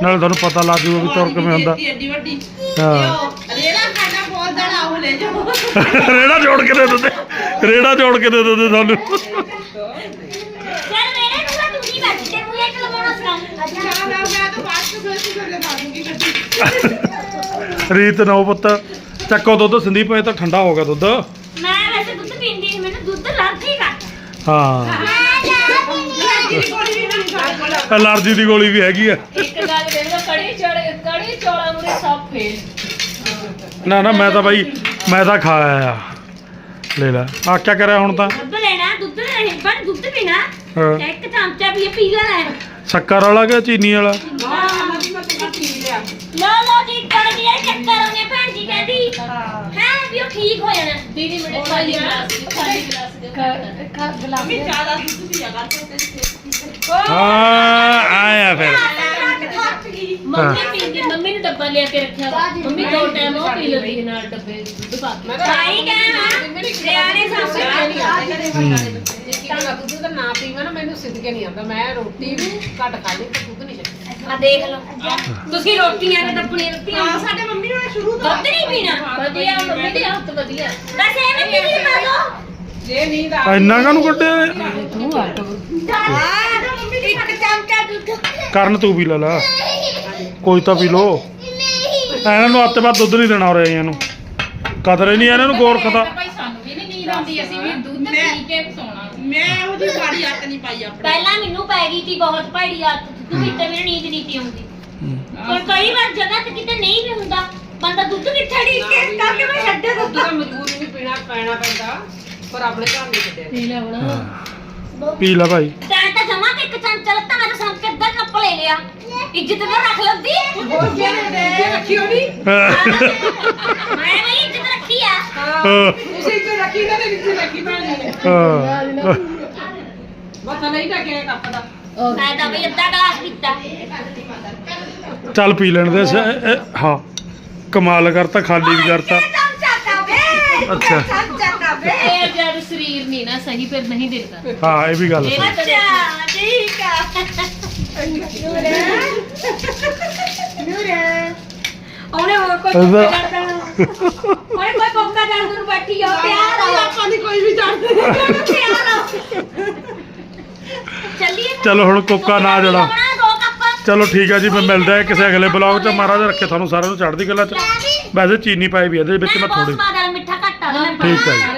ਨਾਲੇ ਤੁਹਾਨੂੰ ਪਤਾ ਲੱਗ ਜੂਗਾ ਵੀ ਤੁਰ ਕਿਵੇਂ ਹੁੰਦਾ। ਏਡੀ ਵੱਡੀ। ਹਾਂ। ਰੇੜਾ ਸਾਡਾ ਬਹੁਤ ਦੜਾ ਉਹ ਲੈ ਜਾਓ। ਰੇੜਾ ਜੋੜ ਕੇ ਦੇ ਦਿੰਦੇ। ਰੇੜਾ ਜੋੜ ਕੇ ਦੇ ਦਿੰਦੇ ਸਾਨੂੰ। ਚੱਲ ਮੇਰੇ ਨੂੰ ਤਾਂ ਤੂੰ ਨਹੀਂ ਬੈਠੀ ਤੇ ਮੂਹਰੇ ਚ ਲਵਾਉਣਾ ਸਿਖਾ ਅੱਛਾ ਨਾ ਨਾ ਮੈਂ ਤਾਂ ਬਾਅਦ ਚ ਫਿਰ ਫਿਰ ਲਗਾ ਦੂੰਗੀ ਗੱਡੀ। ਰੀਤ ਨੋ ਪੁੱਤ ਚੱਕੋ ਦੁੱਧ। ਸੰਦੀਪ ਇਹ ਤਾਂ ਠੰਡਾ ਹੋ ਗਿਆ ਦੁੱਧ। ਮੈਂ ਵੈਸੇ ਦੁੱਧ ਪੀਂਦੀ ਨਹੀਂ ਮੈਨੂੰ ਦੁੱਧ ਲੱਗਦੀ ਘੱਟ ਹਾਂ। ਮੈਂ ਜਾ ਐਲਰਜੀ ਦੀ ਗੋਲੀ ਵੀ ਹੈਗੀ ਆ। ਇੱਕ ਗੱਲ ਦੇਖ ਲਓ ਕੜੀ ਚੌਲ ਕੜੀ ਚੌਲਾਂ ਮੁਰੇ ਸਭ ਫੇਲ। ਨਾ ਨਾ ਮੈਂ ਤਾਂ ਬਾਈ ਮੈਂ ਤਾਂ ਖਾਇਆ ਆ ਲੈ ਲੈ ਆ ਕੀ ਕਰਿਆ ਹੁਣ ਤਾਂ? ਦੁੱਧ ਲੈਣਾ ਦੁੱਧ ਲੈਣਾ ਪਰ ਦੁੱਧ ਪੀਣਾ। ਹਾਂ। ਇੱਕ ਚਮਚਾ ਵੀ ਪੀ ਲੈਣਾ ਸ਼ੱਕਰ ਵਾਲਾ ਕਿ ਚੀਨੀ ਵਾਲਾ? ਲਿਆ ਲੋ ਲੋ ਜੀ ਕੜ ਦੀ ਇਹ ਚੱਕਰ ਉਹਨੇ ਭੈਣ ਜੀ ਕਹਿੰਦੀ ਹੈ ਵੀ ਉਹ ਠੀਕ ਹੋ ਜਾਣਾ ਦੀਦੀ ਮੇਰੇ ਖਾਲੀ ਗਲਾਸ ਖਾਲੀ ਗਲਾਸ ਦੇ ਮੰਮੀ ਜ਼ਿਆਦਾ ਦੁੱਧ ਪੀਆ ਕਰਦੇ ਹਾਂ ਆਇਆ ਫਿਰ ਮੰਮੀ ਪੀਂਦੀ ਮੰਮੀ ਨੂੰ ਡੱਬਾ ਲਿਆ ਕੇ ਰੱਖਿਆ ਵਾ। ਮੰਮੀ ਦੋ ਟਾਈਮ ਉਹ ਪੀ ਲੈਂਦੀ ਨਾਲ ਡੱਬੇ ਦੁੱਧ ਪਾ ਕੇ ਸਾਈ ਕਹਿਣਾ ਸਿਆਣੇ ਸਾਹਮਣੇ ਜੇ ਕਿਹੜਾ ਦੁੱਧ ਤਾਂ ਨਾ ਪੀਵਾਂ ਨਾ ਮੈਨੂੰ ਸਿੱਧਕੇ ਨਹੀਂ ਆਉਂਦਾ ਮੈਂ ਰੋਟੀ ਵੀ ਘੱਟ ਖਾ ਲਈ ਦੁੱਧ ਆ ਦੇਖ ਲਓ। ਤੁਸੀਂ ਰੋਟੀਆਂ ਤੇ ਟੱਪਣੀਆਂ ਦਿੱਤੀਆਂ ਸਾਡੇ ਮੰਮੀ ਨੇ ਸ਼ੁਰੂ ਤੋਂ ਦੁੱਧ ਨਹੀਂ ਪੀਣਾ। ਵਧੀਆ ਮੰਮੀ ਦੀ ਹੱਥ ਵਧੀਆ। ਵੈਸੇ ਇਹ ਮੈਂ ਕਿਹਦੀ ਬਣਾ ਦੋ। ਜੇ ਨੀਂਦ ਆ ਇੰਨਾ ਕਾਹਨੂੰ ਕੱਢਿਆ? ਇਹ? ਤੂੰ ਹਟ ਮੰਮੀ ਦੀ ਇੱਕ ਚਮਚਾ ਦੁੱਧ। ਕਰਨ ਤੂੰ ਵੀ ਲੈ ਲਾ। ਕੋਈ ਤਾਂ ਪੀ ਲੋ ਇਹਨਾਂ ਨੂੰ ਹੱਥ ਬਾਅਦ ਦੁੱਧ ਨਹੀਂ ਦੇਣਾ ਉਰੇ ਇਹਨਾਂ ਨੂੰ। ਕਦਰ ਹੀ ਨਹੀਂ ਇਹਨਾਂ ਨੂੰ ਗੋਰਖ ਦਾ ਭਾਈ ਸਾਨੂੰ ਵੀ ਨਹੀਂ ਨੀਂਦ ਆਉਂਦੀ ਅਸੀਂ ਵੀ ਦੁੱਧ ਪੀ ਕੇ ਸੌਣਾ। ਮੈਂ ਉਹਦੀ ਸਾਰੀ ਹੱਥ ਨਹੀਂ ਪਾਈ ਆਪਣੀ। ਪਹਿਲਾਂ ਮੈਨੂੰ ਪੈ ਗਈ ਸੀ ਬਹੁਤ ਭੈੜੀ ਆਦਤ ਦੁੱਧ ਪੀਤੇ ਮੇਰੇ ਨੀਂਦ ਨਹੀਂ ਪਈ ਆਉਂਦੀ। ਪਰ ਕਈ ਵਾਰ ਜਗ੍ਹਾ ਤੇ ਕਿਤੇ ਨਹੀਂ ਵੀ ਹੁੰਦਾ ਬੰਦਾ ਦੁੱਧ ਕਿੱਥੇ ਢੀਕ ਕੇ ਕਰਕੇ ਮੈਂ ਛੱਡੇ ਦੁੱਧ ਤਾਂ ਮਜਬੂਰ ਵੀ ਪੀਣਾ ਪੈਣਾ ਪੈਂਦਾ ਪਰ ਆਪਣੇ ਘਰ ਨਹੀਂ ਛੱਡਿਆ। ਪੀ ਲੈ ਹੁਣ। ਪੀ ਲੈ ਭਾਈ। ਤਾਂ ਤਾਂ ਜਮਾ ਕਿ ਇੱਕ ਚਮਚਾ ਲੱਤਾ ਮੈਂ ਤਾਂ ਸੰਗ ਕੇ ਅੱਧਾ ਕੱਪ ਲੈ ਲਿਆ। ਇੱਜ਼ਤ ਤਾਂ ਰੱਖ ਲੰਦੀ ਹੋਰ ਕੀ ਨੇ? ਰੱਖੀ ਹੋਣੀ? ਮੈਂ ਵੀ ਇੱਜ਼ਤ ਰੱਖੀ ਆ। ਹਾਂ। ਤੁਸੀਂ ਇੱਥੇ ਰੱਖੀ ਨਾ ਤੇ ਵਿੱਚ ਰੱਖੀ ਪੈਣੀ ਹੈ ਹਾਂ। ਬਸ ਨਹੀਂ ਤਾਂ ਕਿਹਾ ਕੱਪ ਦਾ ਮੈਂ ਤਾਂ ਵੀ ਅੱਧਾ ਗਲਾਸ ਪੀਤਾ। ਚੱਲ ਪੀ ਲੈਣ ਦੇ ਸ- ਇਹ- ਇਹ- ਹਾਂ। ਕਮਾਲ ਕਰਤਾ ਖਾਲੀ ਵੀ ਕਰਤਾ। ਅੱਛਾ। ਇਹ ਜਦ ਸਰੀਰ ਨਹੀਂ ਨਾ ਸਹੀ ਫਿਰ ਨਹੀਂ ਦਿਖਦਾ। ਹਾਂ ਇਹ ਵੀ ਗੱਲ ਇਹ ਸਹੀ। ਅੱਛਾ ਠੀਕ ਆ। ਉਹਨੇ ਹੋਰ ਕੋਈ ਇਹਦਾ- ਓਏ ਕੋਈ ਕੋਕਾ ਕਰਦਾ ਨੂੰ ਬੈਠੀ ਆ ਪਿਆਰ ਆ। ਆਪਾਂ ਨਹੀਂ ਕੋਈ ਵੀ ਜਾਣਦੇ ਪਿਆਰ ਆ। ਚੱਲੀਏ ਚਲੋ ਹੁਣ ਕੋਕਾ ਨਾ ਜੜਾ ਚਲੋ ਠੀਕ ਹੈ ਜੀ ਮੈਂ ਮਿਲਦਾ ਹੈ ਕਿਸੇ ਅਗਲੇ ਬਲੌਗ 'ਚ। ਮਹਾਰਾਜ ਰੱਖੇ ਤੁਹਾਨੂੰ ਸਾਰਿਆਂ ਨੂੰ ਚੜ੍ਹਦੀ ਕਲਾ 'ਚ। ਵੈਸੇ ਚੀਨੀ ਪਾਈ ਵੀ ਇਹਦੇ ਵਿੱਚ ਮੈਂ ਥੋੜੀ ਮਿੱਠਾ ਘੱਟ ਆ। ਠੀਕ ਹੈ ਜੀ।